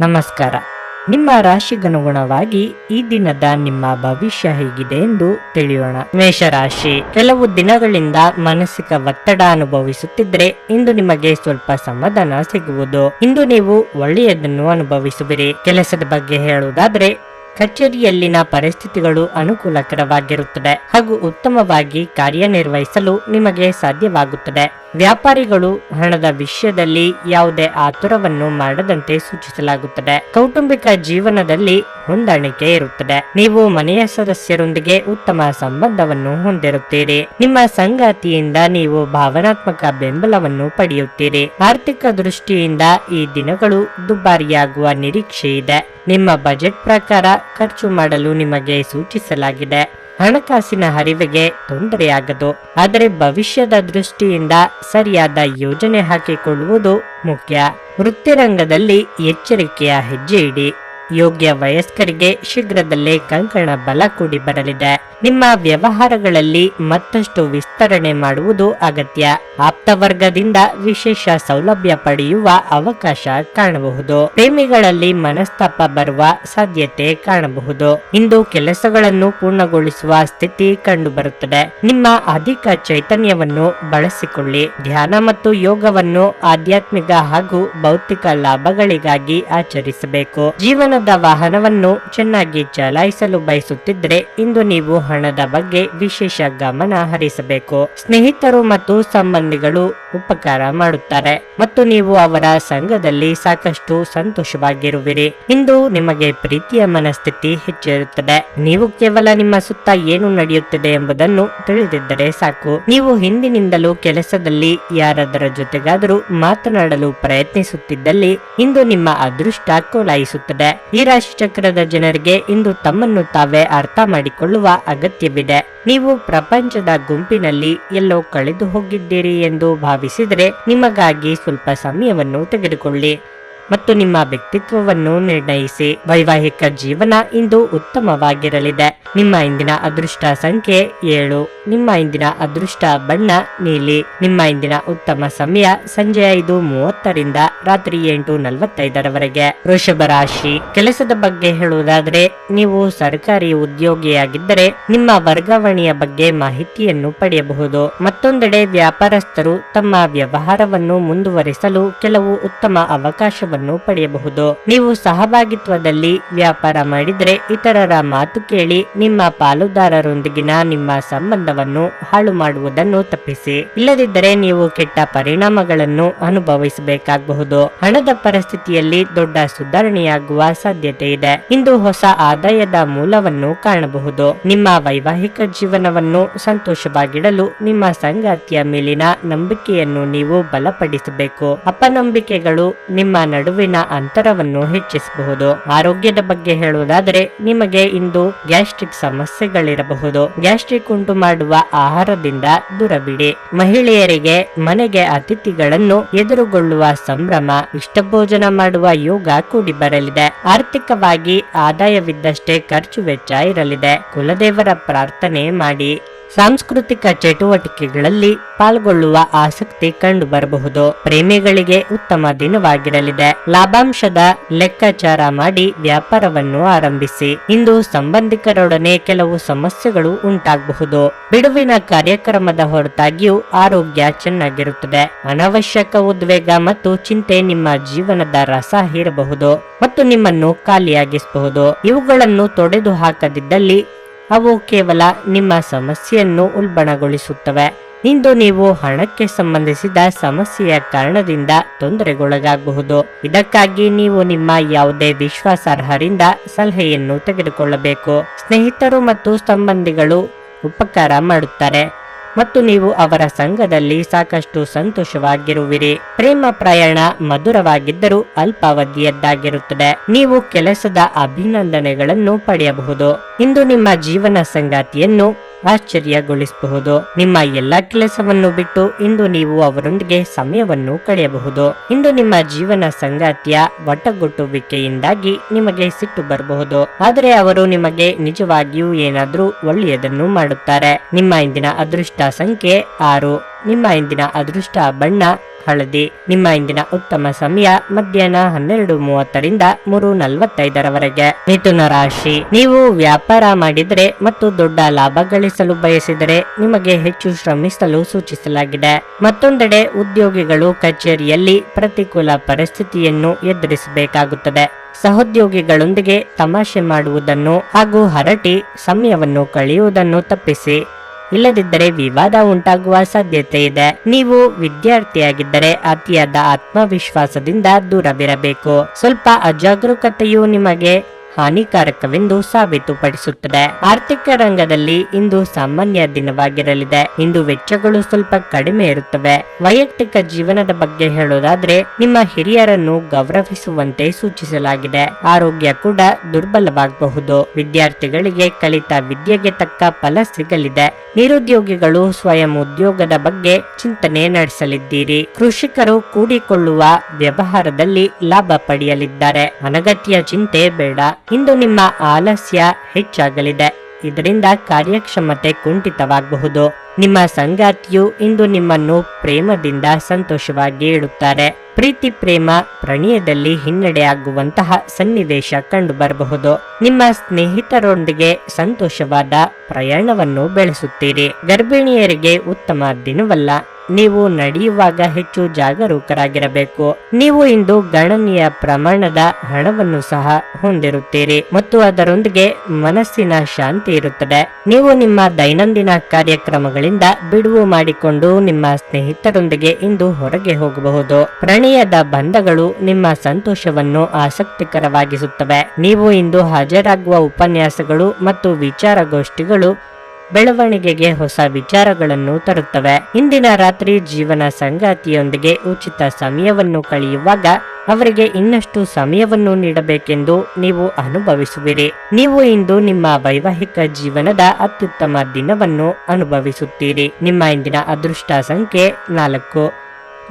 ನಮಸ್ಕಾರ. ನಿಮ್ಮ ರಾಶಿಗನುಗುಣವಾಗಿ ಈ ದಿನದ ನಿಮ್ಮ ಭವಿಷ್ಯ ಹೇಗಿದೆ ಎಂದು ತಿಳಿಯೋಣ. ಮೇಷರಾಶಿ, ಕೆಲವು ದಿನಗಳಿಂದ ಮಾನಸಿಕ ಒತ್ತಡ ಅನುಭವಿಸುತ್ತಿದ್ರೆ ಇಂದು ನಿಮಗೆ ಸ್ವಲ್ಪ ಸಮಾಧಾನ ಸಿಗುವುದು. ಇಂದು ನೀವು ಒಳ್ಳೆಯದನ್ನು ಅನುಭವಿಸುವಿರಿ. ಕೆಲಸದ ಬಗ್ಗೆ ಹೇಳುವುದಾದ್ರೆ ಕಚೇರಿಯಲ್ಲಿನ ಪರಿಸ್ಥಿತಿಗಳು ಅನುಕೂಲಕರವಾಗಿರುತ್ತದೆ ಹಾಗೂ ಉತ್ತಮವಾಗಿ ಕಾರ್ಯನಿರ್ವಹಿಸಲು ನಿಮಗೆ ಸಾಧ್ಯವಾಗುತ್ತದೆ. ವ್ಯಾಪಾರಿಗಳು ಹಣದ ವಿಷಯದಲ್ಲಿ ಯಾವುದೇ ಆತುರವನ್ನು ಮಾಡದಂತೆ ಸೂಚಿಸಲಾಗುತ್ತದೆ. ಕೌಟುಂಬಿಕ ಜೀವನದಲ್ಲಿ ಹೊಂದಾಣಿಕೆ ಇರುತ್ತದೆ. ನೀವು ಮನೆಯ ಸದಸ್ಯರೊಂದಿಗೆ ಉತ್ತಮ ಸಂಬಂಧವನ್ನು ಹೊಂದಿರುತ್ತೀರಿ. ನಿಮ್ಮ ಸಂಗಾತಿಯಿಂದ ನೀವು ಭಾವನಾತ್ಮಕ ಬೆಂಬಲವನ್ನು ಪಡೆಯುತ್ತೀರಿ. ಆರ್ಥಿಕ ದೃಷ್ಟಿಯಿಂದ ಈ ದಿನಗಳು ದುಬಾರಿಯಾಗುವ ನಿರೀಕ್ಷೆ ಇದೆ ನಿಮ್ಮ ಬಜೆಟ್ ಪ್ರಕಾರ ಖರ್ಚು ಮಾಡಲು ನಿಮಗೆ ಸೂಚಿಸಲಾಗಿದೆ. ಹಣಕಾಸಿನ ಹರಿವಿಗೆ ತೊಂದರೆಯಾಗದು. ಆದರೆ ಭವಿಷ್ಯದ ದೃಷ್ಟಿಯಿಂದ ಸರಿಯಾದ ಯೋಜನೆ ಹಾಕಿಕೊಳ್ಳುವುದು ಮುಖ್ಯ. ವೃತ್ತಿರಂಗದಲ್ಲಿ ಎಚ್ಚರಿಕೆಯ ಹೆಜ್ಜೆ ಇಡಿ. ಯೋಗ್ಯ ವಯಸ್ಕರಿಗೆ ಶೀಘ್ರದಲ್ಲೇ ಕಂಕಣ ಬಲ ಕೂಡಿ ಬರಲಿದೆ. ನಿಮ್ಮ ವ್ಯವಹಾರಗಳಲ್ಲಿ ಮತ್ತಷ್ಟು ವಿಸ್ತರಣೆ ಮಾಡುವುದು ಅಗತ್ಯ. ಆಪ್ತವರ್ಗದಿಂದ ವಿಶೇಷ ಸೌಲಭ್ಯ ಪಡೆಯುವ ಅವಕಾಶ ಕಾಣಬಹುದು. ಪ್ರೇಮಿಗಳಲ್ಲಿ ಮನಸ್ತಾಪ ಬರುವ ಸಾಧ್ಯತೆ ಕಾಣಬಹುದು. ಇಂದು ಕೆಲಸಗಳನ್ನು ಪೂರ್ಣಗೊಳಿಸುವ ಸ್ಥಿತಿ ಕಂಡುಬರುತ್ತದೆ. ನಿಮ್ಮ ಅಧಿಕ ಚೈತನ್ಯವನ್ನು ಬಳಸಿಕೊಳ್ಳಿ. ಧ್ಯಾನ ಮತ್ತು ಯೋಗವನ್ನು ಆಧ್ಯಾತ್ಮಿಕ ಹಾಗೂ ಭೌತಿಕ ಲಾಭಗಳಿಗಾಗಿ ಆಚರಿಸಬೇಕು. ಜೀವನದ ವಾಹನವನ್ನು ಚೆನ್ನಾಗಿ ಚಲಾಯಿಸಲು ಬಯಸುತ್ತಿದ್ರೆ ಇಂದು ನೀವು ಹಣದ ಬಗ್ಗೆ ವಿಶೇಷ ಗಮನ ಹರಿಸಬೇಕು. ಸ್ನೇಹಿತರು ಮತ್ತು ಸಂಬಂಧಿಗಳು ಉಪಕಾರ ಮಾಡುತ್ತಾರೆ ಮತ್ತು ನೀವು ಅವರ ಸಂಘದಲ್ಲಿ ಸಾಕಷ್ಟು ಸಂತೋಷವಾಗಿರುವಿರಿ. ಇಂದು ನಿಮಗೆ ಪ್ರೀತಿಯ ಮನಸ್ಥಿತಿ ಹೆಚ್ಚಿರುತ್ತದೆ. ನೀವು ಕೇವಲ ನಿಮ್ಮ ಸುತ್ತ ಏನು ನಡೆಯುತ್ತಿದೆ ಎಂಬುದನ್ನು ತಿಳಿದಿದ್ದರೆ ಸಾಕು. ನೀವು ಹಿಂದಿನಿಂದಲೂ ಕೆಲಸದಲ್ಲಿ ಯಾರಾದರ ಜೊತೆಗಾದರೂ ಮಾತನಾಡಲು ಪ್ರಯತ್ನಿಸುತ್ತಿದ್ದಲ್ಲಿ ಇಂದು ನಿಮ್ಮ ಅದೃಷ್ಟ ಕೋಲಾಯಿಸುತ್ತದೆ. ಈ ರಾಶಿ ಚಕ್ರದ ಜನರಿಗೆ ಇಂದು ತಮ್ಮನ್ನು ತಾವೇ ಅರ್ಥ ಮಾಡಿಕೊಳ್ಳುವ ಅಗತ್ಯವಿದೆ. ನೀವು ಪ್ರಪಂಚದ ಗುಂಪಿನಲ್ಲಿ ಎಲ್ಲೋ ಕಳೆದು ಹೋಗಿದ್ದೀರಿ ಎಂದು ಭಾವಿಸಿದರೆ ನಿಮಗಾಗಿ ಸ್ವಲ್ಪ ಸಮಯವನ್ನು ತೆಗೆದುಕೊಳ್ಳಿ. ಮತ್ತು ನಿಮ್ಮ ವ್ಯಕ್ತಿತ್ವವನ್ನು ನಿರ್ಣಯಿಸಿ. ವೈವಾಹಿಕ ಜೀವನ ಇಂದು ಉತ್ತಮವಾಗಿರಲಿದೆ. ನಿಮ್ಮ ಇಂದಿನ ಅದೃಷ್ಟ ಸಂಖ್ಯೆ ಏಳು. ನಿಮ್ಮ ಇಂದಿನ ಅದೃಷ್ಟ ಬಣ್ಣ ನೀಲಿ. ನಿಮ್ಮ ಇಂದಿನ ಉತ್ತಮ ಸಮಯ ಸಂಜೆ ಐದು ಮೂವತ್ತರಿಂದ ರಾತ್ರಿ ಎಂಟು ನಲವತ್ತೈದರವರೆಗೆ. ವೃಷಭ ರಾಶಿ. ಕೆಲಸದ ಬಗ್ಗೆ ಹೇಳುವುದಾದರೆ, ನೀವು ಸರ್ಕಾರಿ ಉದ್ಯೋಗಿಯಾಗಿದ್ದರೆ ನಿಮ್ಮ ವರ್ಗಾವಣೆಯ ಬಗ್ಗೆ ಮಾಹಿತಿಯನ್ನು ಪಡೆಯಬಹುದು. ಮತ್ತೊಂದೆಡೆ ವ್ಯಾಪಾರಸ್ಥರು ತಮ್ಮ ವ್ಯವಹಾರವನ್ನು ಮುಂದುವರಿಸಲು ಕೆಲವು ಉತ್ತಮ ಅವಕಾಶವನ್ನು ಪಡೆಯಬಹುದು. ನೀವು ಸಹಭಾಗಿತ್ವದಲ್ಲಿ ವ್ಯಾಪಾರ ಮಾಡಿದ್ರೆ ಇತರರ ಮಾತು ಕೇಳಿ ನಿಮ್ಮ ಪಾಲುದಾರರೊಂದಿಗಿನ ನಿಮ್ಮ ಸಂಬಂಧವನ್ನು ಹಾಳು ಮಾಡುವುದನ್ನು ತಪ್ಪಿಸಿ. ಇಲ್ಲದಿದ್ದರೆ ನೀವು ಕೆಟ್ಟ ಪರಿಣಾಮಗಳನ್ನು ಅನುಭವಿಸಬೇಕಾಗಬಹುದು. ಹಣದ ಪರಿಸ್ಥಿತಿಯಲ್ಲಿ ದೊಡ್ಡ ಸುಧಾರಣೆಯಾಗುವ ಸಾಧ್ಯತೆ ಇದೆ. ಇಂದು ಹೊಸ ಆದಾಯದ ಮೂಲವನ್ನು ಕಾಣಬಹುದು. ನಿಮ್ಮ ವೈವಾಹಿಕ ಜೀವನವನ್ನು ಸಂತೋಷವಾಗಿಡಲು ನಿಮ್ಮ ಸಂಗಾತಿಯ ಮೇಲಿನ ನಂಬಿಕೆಯನ್ನು ನೀವು ಬಲಪಡಿಸಬೇಕು. ಅಪನಂಬಿಕೆಗಳು ನಿಮ್ಮ ನಡುವಿನ ಅಂತರವನ್ನು ಹೆಚ್ಚಿಸಬಹುದು. ಆರೋಗ್ಯದ ಬಗ್ಗೆ ಹೇಳುವುದಾದರೆ, ನಿಮಗೆ ಇಂದು ಗ್ಯಾಸ್ಟ್ರಿಕ್ ಸಮಸ್ಯೆಗಳಿರಬಹುದು. ಗ್ಯಾಸ್ಟ್ರಿಕ್ ಉಂಟು ಮಾಡುವ ಆಹಾರದಿಂದ ದೂರವಿಡಿ. ಮಹಿಳೆಯರಿಗೆ ಮನೆಗೆ ಅತಿಥಿಗಳನ್ನು ಎದುರುಗೊಳ್ಳುವ ಸಂಭ್ರಮ ಇಷ್ಟ ಭೋಜನ ಮಾಡುವ ಯೋಗ ಕೂಡಿ ಬರಲಿದೆ. ಆರ್ಥಿಕವಾಗಿ ಆದಾಯವಿದ್ದಷ್ಟೇ ಖರ್ಚು ವೆಚ್ಚ ಇರಲಿದೆ. ಕುಲದೇವರ ಪ್ರಾರ್ಥನೆ ಮಾಡಿ. ಸಾಂಸ್ಕೃತಿಕ ಚಟುವಟಿಕೆಗಳಲ್ಲಿ ಪಾಲ್ಗೊಳ್ಳುವ ಆಸಕ್ತಿ ಕಂಡು ಬರಬಹುದು ಪ್ರೇಮಿಗಳಿಗೆ ಉತ್ತಮ ದಿನವಾಗಿರಲಿದೆ. ಲಾಭಾಂಶದ ಲೆಕ್ಕಾಚಾರ ಮಾಡಿ ವ್ಯಾಪಾರವನ್ನು ಆರಂಭಿಸಿ. ಇಂದು ಸಂಬಂಧಿಕರೊಡನೆ ಕೆಲವು ಸಮಸ್ಯೆಗಳು ಉಂಟಾಗಬಹುದು. ಬಿಡುವಿನ ಕಾರ್ಯಕ್ರಮದ ಹೊರತಾಗಿಯೂ ಆರೋಗ್ಯ ಚೆನ್ನಾಗಿರುತ್ತದೆ. ಅನವಶ್ಯಕ ಉದ್ವೇಗ ಮತ್ತು ಚಿಂತೆ ನಿಮ್ಮ ಜೀವನದ ರಸ ಹೀರಬಹುದು ಮತ್ತು ನಿಮ್ಮನ್ನು ಖಾಲಿಯಾಗಿಸಬಹುದು. ಇವುಗಳನ್ನು ತೊಡೆದು ಹಾಕದಿದ್ದಲ್ಲಿ ಅವು ಕೇವಲ ನಿಮ್ಮ ಸಮಸ್ಯೆಯನ್ನು ಉಲ್ಬಣಗೊಳಿಸುತ್ತವೆ. ಇಂದು ನೀವು ಹಣಕ್ಕೆ ಸಂಬಂಧಿಸಿದ ಸಮಸ್ಯೆಯ ಕಾರಣದಿಂದ ತೊಂದರೆಗೊಳಗಾಗಬಹುದು. ಇದಕ್ಕಾಗಿ ನೀವು ನಿಮ್ಮ ಯಾವುದೇ ವಿಶ್ವಾಸಾರ್ಹರಿಂದ ಸಲಹೆಯನ್ನು ತೆಗೆದುಕೊಳ್ಳಬೇಕು. ಸ್ನೇಹಿತರು ಮತ್ತು ಸಂಬಂಧಿಗಳು ಉಪಕಾರ ಮಾಡುತ್ತಾರೆ. ಮತ್ತು ನೀವು ಅವರ ಸಂಘದಲ್ಲಿ ಸಾಕಷ್ಟು ಸಂತೋಷವಾಗಿರುವಿರಿ. ಪ್ರೇಮ ಪ್ರಯಾಣ ಮಧುರವಾಗಿದ್ದರೂ ಅಲ್ಪಾವಧಿಯದ್ದಾಗಿರುತ್ತದೆ. ನೀವು ಕೆಲಸದ ಅಭಿನಂದನೆಗಳನ್ನು ಪಡೆಯಬಹುದು. ಇಂದು ನಿಮ್ಮ ಜೀವನ ಸಂಗಾತಿಯನ್ನು ಆಶ್ಚರ್ಯಗೊಳಿಸಬಹುದು. ನಿಮ್ಮ ಎಲ್ಲಾ ಕೆಲಸವನ್ನು ಬಿಟ್ಟು ಇಂದು ನೀವು ಅವರೊಂದಿಗೆ ಸಮಯವನ್ನು ಕಳೆಯಬಹುದು. ಇಂದು ನಿಮ್ಮ ಜೀವನ ಸಂಗಾತಿಯ ಒಟ್ಟಗೊಟ್ಟುವಿಕೆಯಿಂದಾಗಿ ನಿಮಗೆ ಸಿಟ್ಟು ಬರಬಹುದು. ಆದರೆ ಅವರು ನಿಮಗೆ ನಿಜವಾಗಿಯೂ ಏನಾದರೂ ಒಳ್ಳೆಯದನ್ನು ಮಾಡುತ್ತಾರೆ. ನಿಮ್ಮ ಇಂದಿನ ಅದೃಷ್ಟ ಸಂಖ್ಯೆ ಆರು. ನಿಮ್ಮ ಇಂದಿನ ಅದೃಷ್ಟ ಬಣ್ಣ ಹಳದಿ. ನಿಮ್ಮ ಇಂದಿನ ಉತ್ತಮ ಸಮಯ ಮಧ್ಯಾಹ್ನ ಹನ್ನೆರಡು ಮೂವತ್ತರಿಂದ ಮೂರು ನಲವತ್ತೈದರವರೆಗೆ. ಮಿಥುನ ರಾಶಿ. ನೀವು ವ್ಯಾಪಾರ ಮಾಡಿದರೆ ಮತ್ತು ದೊಡ್ಡ ಲಾಭ ಗಳಿಸಲು ಬಯಸಿದರೆ ನಿಮಗೆ ಹೆಚ್ಚು ಶ್ರಮಿಸಲು ಸೂಚಿಸಲಾಗಿದೆ. ಮತ್ತೊಂದೆಡೆ ಉದ್ಯೋಗಿಗಳು ಕಚೇರಿಯಲ್ಲಿ ಪ್ರತಿಕೂಲ ಪರಿಸ್ಥಿತಿಯನ್ನು ಎದುರಿಸಬೇಕಾಗುತ್ತದೆ. ಸಹೋದ್ಯೋಗಿಗಳೊಂದಿಗೆ ತಮಾಷೆ ಮಾಡುವುದನ್ನು ಹಾಗೂ ಹರಟಿ ಸಮಯವನ್ನು ಕಳೆಯುವುದನ್ನು ತಪ್ಪಿಸಿ. ಇಲ್ಲದಿದ್ದರೆ ವಿವಾದ ಉಂಟಾಗುವ ಸಾಧ್ಯತೆ ಇದೆ ನೀವು ವಿದ್ಯಾರ್ಥಿಯಾಗಿದ್ದರೆ ಅತಿಯಾದ ಆತ್ಮವಿಶ್ವಾಸದಿಂದ ದೂರವಿರಬೇಕು. ಸ್ವಲ್ಪ ಅಜಾಗರೂಕತೆಯು ನಿಮಗೆ ಹಾನಿಕಾರಕವೆಂದು ಸಾಬೀತುಪಡಿಸುತ್ತದೆ. ಆರ್ಥಿಕ ರಂಗದಲ್ಲಿ ಇಂದು ಸಾಮಾನ್ಯ ದಿನವಾಗಿರಲಿದೆ. ಇಂದು ವೆಚ್ಚಗಳು ಸ್ವಲ್ಪ ಕಡಿಮೆ ಇರುತ್ತವೆ. ವೈಯಕ್ತಿಕ ಜೀವನದ ಬಗ್ಗೆ ಹೇಳೋದಾದ್ರೆ, ನಿಮ್ಮ ಹಿರಿಯರನ್ನು ಗೌರವಿಸುವಂತೆ ಸೂಚಿಸಲಾಗಿದೆ. ಆರೋಗ್ಯ ಕೂಡ ದುರ್ಬಲವಾಗಬಹುದು. ವಿದ್ಯಾರ್ಥಿಗಳಿಗೆ ಕಲಿತ ವಿದ್ಯೆಗೆ ತಕ್ಕ ಫಲ ಸಿಗಲಿದೆ. ನಿರುದ್ಯೋಗಿಗಳು ಸ್ವಯಂ ಉದ್ಯೋಗದ ಬಗ್ಗೆ ಚಿಂತನೆ ನಡೆಸಲಿದ್ದೀರಿ. ಕೃಷಿಕರು ಕೂಡಿಕೊಳ್ಳುವ ವ್ಯವಹಾರದಲ್ಲಿ ಲಾಭ ಪಡೆಯಲಿದ್ದಾರೆ. ಅನಗತ್ಯ ಚಿಂತೆ ಬೇಡ. ಇಂದು ನಿಮ್ಮ ಆಲಸ್ಯ ಹೆಚ್ಚಾಗಲಿದೆ. ಇದರಿಂದ ಕಾರ್ಯಕ್ಷಮತೆ ಕುಂಠಿತವಾಗಬಹುದು. ನಿಮ್ಮ ಸಂಗಾತಿಯು ಇಂದು ನಿಮ್ಮನ್ನು ಪ್ರೇಮದಿಂದ ಸಂತೋಷವಾಗಿ ಇಡುತ್ತಾರೆ ಪ್ರೀತಿ, ಪ್ರೇಮ ಪ್ರಣಯದಲ್ಲಿ ಹಿನ್ನಡೆಯಾಗುವಂತಹ ಸನ್ನಿವೇಶ ಕಂಡು ಬರಬಹುದು ನಿಮ್ಮ ಸ್ನೇಹಿತರೊಂದಿಗೆ ಸಂತೋಷವಾದ ಪ್ರಯಾಣವನ್ನು ಬೆಳೆಸುತ್ತೀರಿ. ಗರ್ಭಿಣಿಯರಿಗೆ ಉತ್ತಮ ದಿನವಲ್ಲ. ನೀವು ನಡೆಯುವಾಗ ಹೆಚ್ಚು ಜಾಗರೂಕರಾಗಿರಬೇಕು. ನೀವು ಇಂದು ಗಣನೀಯ ಪ್ರಮಾಣದ ಹಣವನ್ನು ಸಹ ಹೊಂದಿರುತ್ತೀರಿ ಮತ್ತು ಅದರೊಂದಿಗೆ ಮನಸ್ಸಿನ ಶಾಂತಿ ಇರುತ್ತದೆ. ನೀವು ನಿಮ್ಮ ದೈನಂದಿನ ಕಾರ್ಯಕ್ರಮಗಳಿಂದ ಬಿಡುವು ಮಾಡಿಕೊಂಡು ನಿಮ್ಮ ಸ್ನೇಹಿತರೊಂದಿಗೆ ಇಂದು ಹೊರಗೆ ಹೋಗಬಹುದು. ಪ್ರಣಯದ ಬಂಧಗಳು ನಿಮ್ಮ ಸಂತೋಷವನ್ನು ಆಸಕ್ತಿಕರವಾಗಿಸುತ್ತವೆ. ನೀವು ಇಂದು ಹಾಜರಾಗುವ ಉಪನ್ಯಾಸಗಳು ಮತ್ತು ವಿಚಾರಗೋಷ್ಠಿಗಳು ಬೆಳವಣಿಗೆಗೆ ಹೊಸ ವಿಚಾರಗಳನ್ನು ತರುತ್ತವೆ. ಇಂದಿನ ರಾತ್ರಿ ಜೀವನ ಸಂಗಾತಿಯೊಂದಿಗೆ ಉಚಿತ ಸಮಯವನ್ನು ಕಳೆಯುವಾಗ ಅವರಿಗೆ ಇನ್ನಷ್ಟು ಸಮಯವನ್ನು ನೀಡಬೇಕೆಂದು ನೀವು ಅನುಭವಿಸುವಿರಿ. ನೀವು ಇಂದು ನಿಮ್ಮ ವೈವಾಹಿಕ ಜೀವನದ ಅತ್ಯುತ್ತಮ ದಿನವನ್ನು ಅನುಭವಿಸುತ್ತೀರಿ. ನಿಮ್ಮ ಇಂದಿನ ಅದೃಷ್ಟ ಸಂಖ್ಯೆ ನಾಲ್ಕು.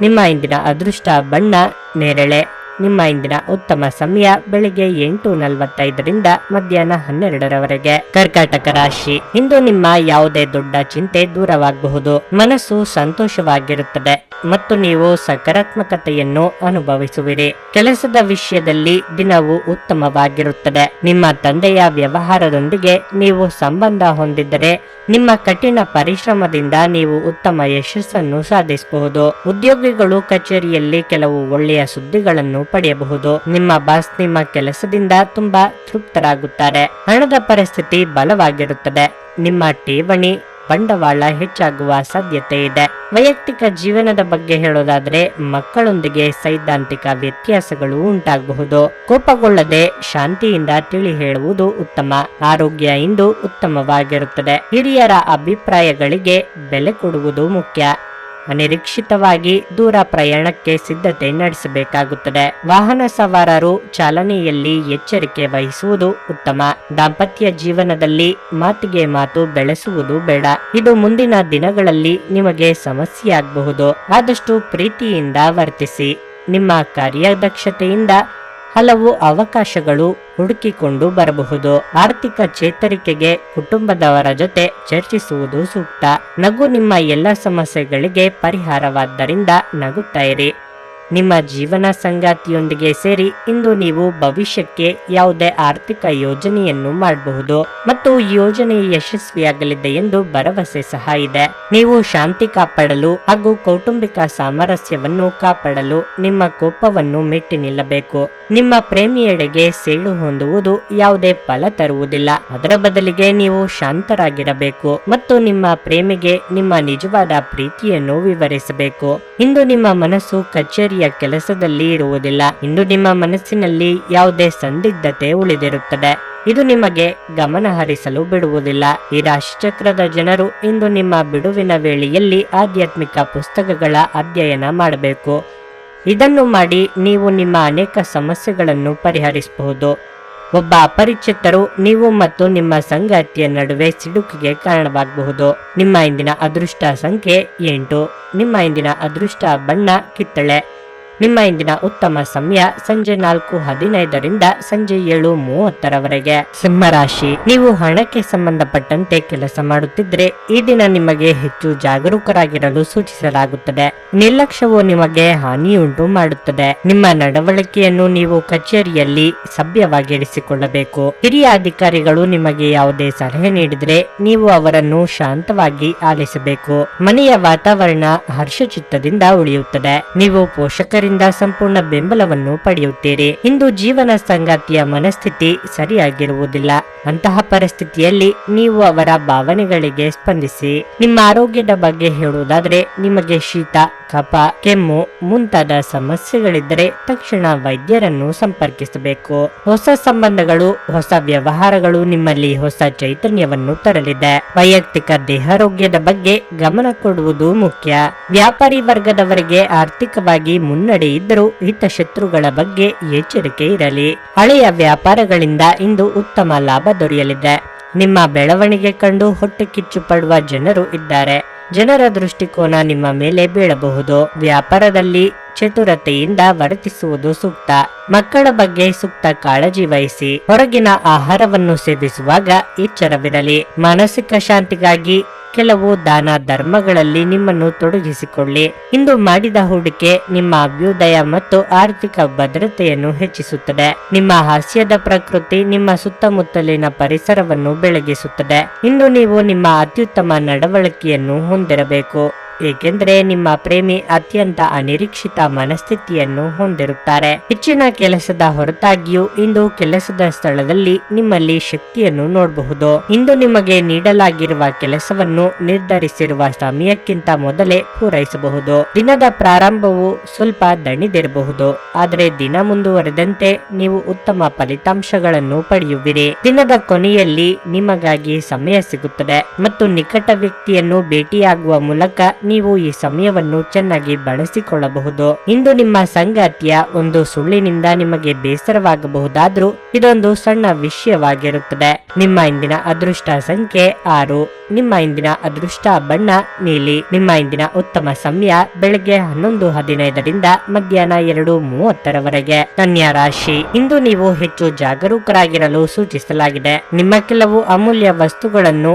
ನಿಮ್ಮ ಇಂದಿನ ಅದೃಷ್ಟ ಬಣ್ಣ ನೇರಳೆ. ನಿಮ್ಮ ಇಂದಿನ ಉತ್ತಮ ಸಮಯ ಬೆಳಿಗ್ಗೆ ಎಂಟು ನಲವತ್ತೈದರಿಂದ ಮಧ್ಯಾಹ್ನ ಹನ್ನೆರಡರವರೆಗೆ. ಕರ್ಕಾಟಕ ರಾಶಿ. ಇಂದು ನಿಮ್ಮ ಯಾವುದೇ ದೊಡ್ಡ ಚಿಂತೆ ದೂರವಾಗಬಹುದು. ಮನಸ್ಸು ಸಂತೋಷವಾಗಿರುತ್ತದೆ. ಮತ್ತು ನೀವು ಸಕಾರಾತ್ಮಕತೆಯನ್ನು ಅನುಭವಿಸುವಿರಿ. ಕೆಲಸದ ವಿಷಯದಲ್ಲಿ ದಿನವು ಉತ್ತಮವಾಗಿರುತ್ತದೆ. ನಿಮ್ಮ ತಂದೆಯ ವ್ಯವಹಾರದೊಂದಿಗೆ ನೀವು ಸಂಬಂಧ ಹೊಂದಿದ್ದರೆ, ನಿಮ್ಮ ಕಠಿಣ ಪರಿಶ್ರಮದಿಂದ ನೀವು ಉತ್ತಮ ಯಶಸ್ಸನ್ನು ಸಾಧಿಸಬಹುದು. ಉದ್ಯೋಗಿಗಳು ಕಚೇರಿಯಲ್ಲಿ ಕೆಲವು ಒಳ್ಳೆಯ ಸುದ್ದಿಗಳನ್ನು ಪಡೆಯಬಹುದು. ನಿಮ್ಮ ಬಾಸ್ ನಿಮ್ಮ ಕೆಲಸದಿಂದ ತುಂಬಾ ತೃಪ್ತರಾಗುತ್ತಾರೆ. ಹಣದ ಪರಿಸ್ಥಿತಿ ಬಲವಾಗಿರುತ್ತದೆ. ನಿಮ್ಮ ಠೇವಣಿ ಬಂಡವಾಳ ಹೆಚ್ಚಾಗುವ ಸಾಧ್ಯತೆ ಇದೆ. ವೈಯಕ್ತಿಕ ಜೀವನದ ಬಗ್ಗೆ ಹೇಳೋದಾದ್ರೆ ಮಕ್ಕಳೊಂದಿಗೆ ಸೈದ್ಧಾಂತಿಕ ವ್ಯತ್ಯಾಸಗಳು ಉಂಟಾಗಬಹುದು. ಕೋಪಗೊಳ್ಳದೆ ಶಾಂತಿಯಿಂದ ತಿಳಿ ಹೇಳುವುದು ಉತ್ತಮ. ಆರೋಗ್ಯ ಇಂದು ಉತ್ತಮವಾಗಿರುತ್ತದೆ. ಹಿರಿಯರ ಅಭಿಪ್ರಾಯಗಳಿಗೆ ಬೆಲೆ ಕೊಡುವುದು ಮುಖ್ಯ. ಅನಿರೀಕ್ಷಿತವಾಗಿ ದೂರ ಪ್ರಯಾಣಕ್ಕೆ ಸಿದ್ಧತೆ ನಡೆಸಬೇಕಾಗುತ್ತದೆ. ವಾಹನ ಸವಾರರು ಚಾಲನೆಯಲ್ಲಿ ಎಚ್ಚರಿಕೆ ವಹಿಸುವುದು ಉತ್ತಮ. ದಾಂಪತ್ಯ ಜೀವನದಲ್ಲಿ ಮಾತಿಗೆ ಮಾತು ಬೆಳೆಸುವುದು ಬೇಡ. ಇದು ಮುಂದಿನ ದಿನಗಳಲ್ಲಿ ನಿಮಗೆ ಸಮಸ್ಯೆಯಾಗಬಹುದು. ಆದಷ್ಟು ಪ್ರೀತಿಯಿಂದ ವರ್ತಿಸಿ. ನಿಮ್ಮ ಕಾರ್ಯದಕ್ಷತೆಯಿಂದ ಹಲವು ಅವಕಾಶಗಳು ಹುಡುಕಿಕೊಂಡು ಬರಬಹುದು. ಆರ್ಥಿಕ ಚೇತರಿಕೆಗೆ ಕುಟುಂಬದವರ ಜೊತೆ ಚರ್ಚಿಸುವುದು ಸೂಕ್ತ. ನಗು ನಿಮ್ಮ ಎಲ್ಲ ಸಮಸ್ಯೆಗಳಿಗೆ ಪರಿಹಾರವಾದ್ದರಿಂದ ನಗುತ್ತಾ ಇರಿ. ನಿಮ್ಮ ಜೀವನ ಸಂಗಾತಿಯೊಂದಿಗೆ ಸೇರಿ ಇಂದು ನೀವು ಭವಿಷ್ಯಕ್ಕೆ ಯಾವುದೇ ಆರ್ಥಿಕ ಯೋಜನೆಯನ್ನು ಮಾಡಬಹುದು. ಮತ್ತು ಯೋಜನೆ ಯಶಸ್ವಿಯಾಗಲಿದೆ ಎಂದು ಭರವಸೆ ಸಹ ಇದೆ. ನೀವು ಶಾಂತಿ ಕಾಪಾಡಲು ಹಾಗೂ ಕೌಟುಂಬಿಕ ಸಾಮರಸ್ಯವನ್ನು ಕಾಪಾಡಲು ನಿಮ್ಮ ಕೋಪವನ್ನು ಮೆಟ್ಟಿ ನಿಲ್ಲಬೇಕು. ನಿಮ್ಮ ಪ್ರೇಮಿಯೆಡೆಗೆ ಸೇಡು ಹೊಂದುವುದು ಯಾವುದೇ ಫಲ ತರುವುದಿಲ್ಲ. ಅದರ ಬದಲಿಗೆ ನೀವು ಶಾಂತರಾಗಿರಬೇಕು ಮತ್ತು ನಿಮ್ಮ ಪ್ರೇಮಿಗೆ ನಿಮ್ಮ ನಿಜವಾದ ಪ್ರೀತಿಯನ್ನು ವಿವರಿಸಬೇಕು. ಇಂದು ನಿಮ್ಮ ಮನಸ್ಸು ಕಚೇರಿಯ ಕೆಲಸದಲ್ಲಿ ಇರುವುದಿಲ್ಲ. ಇಂದು ನಿಮ್ಮ ಮನಸ್ಸಿನಲ್ಲಿ ಯಾವುದೇ ಸಂದಿಗ್ಧತೆ ಉಳಿದಿರುತ್ತದೆ. ಇದು ನಿಮಗೆ ಗಮನ ಹರಿಸಲು ಬಿಡುವುದಿಲ್ಲ. ಈ ರಾಶಿಚಕ್ರದ ಜನರು ಇಂದು ನಿಮ್ಮ ಬಿಡುವಿನ ವೇಳೆಯಲ್ಲಿ ಆಧ್ಯಾತ್ಮಿಕ ಪುಸ್ತಕಗಳ ಅಧ್ಯಯನ ಮಾಡಬೇಕು. ಇದನ್ನು ಮಾಡಿ ನೀವು ನಿಮ್ಮ ಅನೇಕ ಸಮಸ್ಯೆಗಳನ್ನು ಪರಿಹರಿಸಬಹುದು. ಒಬ್ಬ ಅಪರಿಚಿತರು ನೀವು ಮತ್ತು ನಿಮ್ಮ ಸಂಗಾತಿಯ ನಡುವೆ ಸಿಡುಕಿಗೆ ಕಾರಣವಾಗಬಹುದು. ನಿಮ್ಮ ಇಂದಿನ ಅದೃಷ್ಟ ಸಂಖ್ಯೆ ಎಂಟು. ನಿಮ್ಮ ಇಂದಿನ ಅದೃಷ್ಟ ಬಣ್ಣ ಕಿತ್ತಳೆ. ನಿಮ್ಮ ಇಂದಿನ ಉತ್ತಮ ಸಮಯ ಸಂಜೆ ನಾಲ್ಕು ಹದಿನೈದರಿಂದ ಸಂಜೆ ಏಳು ಮೂವತ್ತರವರೆಗೆ. ಸಿಂಹರಾಶಿ, ನೀವು ಹಣಕ್ಕೆ ಸಂಬಂಧಪಟ್ಟಂತೆ ಕೆಲಸ ಮಾಡುತ್ತಿದ್ರೆ ಈ ದಿನ ನಿಮಗೆ ಹೆಚ್ಚು ಜಾಗರೂಕರಾಗಿರಲು ಸೂಚಿಸಲಾಗುತ್ತದೆ. ನಿರ್ಲಕ್ಷ್ಯವು ನಿಮಗೆ ಹಾನಿಯುಂಟು ಮಾಡುತ್ತದೆ. ನಿಮ್ಮ ನಡವಳಿಕೆಯನ್ನು ನೀವು ಕಚೇರಿಯಲ್ಲಿ ಸಭ್ಯವಾಗಿರಿಸಿಕೊಳ್ಳಬೇಕು. ಹಿರಿಯ ಅಧಿಕಾರಿಗಳು ನಿಮಗೆ ಯಾವುದೇ ಸಲಹೆ ನೀಡಿದ್ರೆ ನೀವು ಅವರನ್ನು ಶಾಂತವಾಗಿ ಆಲಿಸಬೇಕು. ಮನೆಯ ವಾತಾವರಣ ಹರ್ಷಚಿತ್ತದಿಂದ ಉಳಿಯುತ್ತದೆ. ನೀವು ಪೋಷಕರಿಂದ ಸಂಪೂರ್ಣ ಬೆಂಬಲವನ್ನು ಪಡೆಯುತ್ತೀರಿ. ಇಂದು ಜೀವನ ಸಂಗಾತಿಯ ಮನಸ್ಥಿತಿ ಸರಿಯಾಗಿರುವುದಿಲ್ಲ. ಅಂತಹ ಪರಿಸ್ಥಿತಿಯಲ್ಲಿ ನೀವು ಅವರ ಭಾವನೆಗಳಿಗೆ ಸ್ಪಂದಿಸಿ. ನಿಮ್ಮ ಆರೋಗ್ಯದ ಬಗ್ಗೆ ಹೇಳುವುದಾದ್ರೆ ನಿಮಗೆ ಶೀತ, ಕಫ, ಕೆಮ್ಮು ಮುಂತಾದ ಸಮಸ್ಯೆಗಳಿದ್ದರೆ ತಕ್ಷಣ ವೈದ್ಯರನ್ನು ಸಂಪರ್ಕಿಸಬೇಕು. ಹೊಸ ಸಂಬಂಧಗಳು, ಹೊಸ ವ್ಯವಹಾರಗಳು ನಿಮ್ಮಲ್ಲಿ ಹೊಸ ಚೈತನ್ಯವನ್ನು ತರಲಿದೆ. ವೈಯಕ್ತಿಕ ದೇಹಾರೋಗ್ಯದ ಬಗ್ಗೆ ಗಮನ ಕೊಡುವುದು ಮುಖ್ಯ. ವ್ಯಾಪಾರಿ ವರ್ಗದವರಿಗೆ ಆರ್ಥಿಕವಾಗಿ ಮುನ್ನಡೆ ಇದ್ದರೂ ಹಿತಶತ್ರುಗಳ ಬಗ್ಗೆ ಎಚ್ಚರಿಕೆ ಇರಲಿ. ಹಳೆಯ ವ್ಯಾಪಾರಗಳಿಂದ ಇಂದು ಉತ್ತಮ ಲಾಭ ದೊರೆಯಲಿದೆ. ನಿಮ್ಮ ಬೆಳವಣಿಗೆ ಕಂಡು ಹೊಟ್ಟೆ ಕಿಚ್ಚು ಪಡುವ ಜನರು ಇದ್ದಾರೆ. ಜನರ ದೃಷ್ಟಿಕೋನ ನಿಮ್ಮ ಮೇಲೆ ಬೀಳಬಹುದು. ವ್ಯಾಪಾರದಲ್ಲಿ ಚತುರತೆಯಿಂದ ವರ್ತಿಸುವುದು ಸೂಕ್ತ. ಮಕ್ಕಳ ಬಗ್ಗೆ ಸೂಕ್ತ ಕಾಳಜಿ ವಹಿಸಿ. ಹೊರಗಿನ ಆಹಾರವನ್ನು ಸೇವಿಸುವಾಗ ಎಚ್ಚರವಿರಲಿ. ಮಾನಸಿಕ ಶಾಂತಿಗಾಗಿ ಕೆಲವು ದಾನ ಧರ್ಮಗಳಲ್ಲಿ ನಿಮ್ಮನ್ನು ತೊಡಗಿಸಿಕೊಳ್ಳಿ. ಇಂದು ಮಾಡಿದ ಹೂಡಿಕೆ ನಿಮ್ಮ ಅಭ್ಯುದಯ ಮತ್ತು ಆರ್ಥಿಕ ಭದ್ರತೆಯನ್ನು ಹೆಚ್ಚಿಸುತ್ತದೆ. ನಿಮ್ಮ ಹಾಸ್ಯದ ಪ್ರಕೃತಿ ನಿಮ್ಮ ಸುತ್ತಮುತ್ತಲಿನ ಪರಿಸರವನ್ನು ಬೆಳಗಿಸುತ್ತದೆ. ಇಂದು ನೀವು ನಿಮ್ಮ ಅತ್ಯುತ್ತಮ ನಡವಳಿಕೆಯನ್ನು ಹೊಂದಿರಬೇಕು. ಏಕೆಂದರೆ ನಿಮ್ಮ ಪ್ರೇಮಿ ಅತ್ಯಂತ ಅನಿರೀಕ್ಷಿತ ಮನಸ್ಥಿತಿಯನ್ನು ಹೊಂದಿರುತ್ತಾರೆ. ಹೆಚ್ಚಿನ ಕೆಲಸದ ಹೊರತಾಗಿಯೂ ಇಂದು ಕೆಲಸದ ಸ್ಥಳದಲ್ಲಿ ನಿಮ್ಮಲ್ಲಿ ಶಕ್ತಿಯನ್ನು ನೋಡಬಹುದು. ಇಂದು ನಿಮಗೆ ನೀಡಲಾಗಿರುವ ಕೆಲಸವನ್ನು ನಿರ್ಧರಿಸಿರುವ ಸಮಯಕ್ಕಿಂತ ಮೊದಲೇ ಪೂರೈಸಬಹುದು. ದಿನದ ಪ್ರಾರಂಭವು ಸ್ವಲ್ಪ ದಣಿದಿರಬಹುದು. ಆದರೆ ದಿನ ಮುಂದುವರೆದಂತೆ ನೀವು ಉತ್ತಮ ಫಲಿತಾಂಶಗಳನ್ನು ಪಡೆಯುವಿರಿ. ದಿನದ ಕೊನೆಯಲ್ಲಿ ನಿಮಗಾಗಿ ಸಮಯ ಸಿಗುತ್ತದೆ. ಮತ್ತು ನಿಕಟ ವ್ಯಕ್ತಿಯನ್ನು ಭೇಟಿಯಾಗುವ ಮೂಲಕ ನೀವು ಈ ಸಮಯವನ್ನು ಚೆನ್ನಾಗಿ ಬಳಸಿಕೊಳ್ಳಬಹುದು. ಇಂದು ನಿಮ್ಮ ಸಂಗಾತಿಯ ಒಂದು ಸುಳ್ಳಿನಿಂದ ನಿಮಗೆ ಬೇಸರವಾಗಬಹುದಾದ್ರೂ ಇದೊಂದು ಸಣ್ಣ ವಿಷಯವಾಗಿರುತ್ತದೆ. ನಿಮ್ಮ ಇಂದಿನ ಅದೃಷ್ಟ ಸಂಖ್ಯೆ ಆರು. ನಿಮ್ಮ ಇಂದಿನ ಅದೃಷ್ಟ ಬಣ್ಣ ನೀಲಿ. ನಿಮ್ಮ ಇಂದಿನ ಉತ್ತಮ ಸಮಯ ಬೆಳಗ್ಗೆ ಹನ್ನೊಂದು ಹದಿನೈದರಿಂದ ಮಧ್ಯಾಹ್ನ ಎರಡು ಮೂವತ್ತರವರೆಗೆ. ಕನ್ಯಾ ರಾಶಿ. ಇಂದು ನೀವು ಹೆಚ್ಚು ಜಾಗರೂಕರಾಗಿರಲು ಸೂಚಿಸಲಾಗಿದೆ. ನಿಮ್ಮ ಕೆಲವು ಅಮೂಲ್ಯ ವಸ್ತುಗಳನ್ನು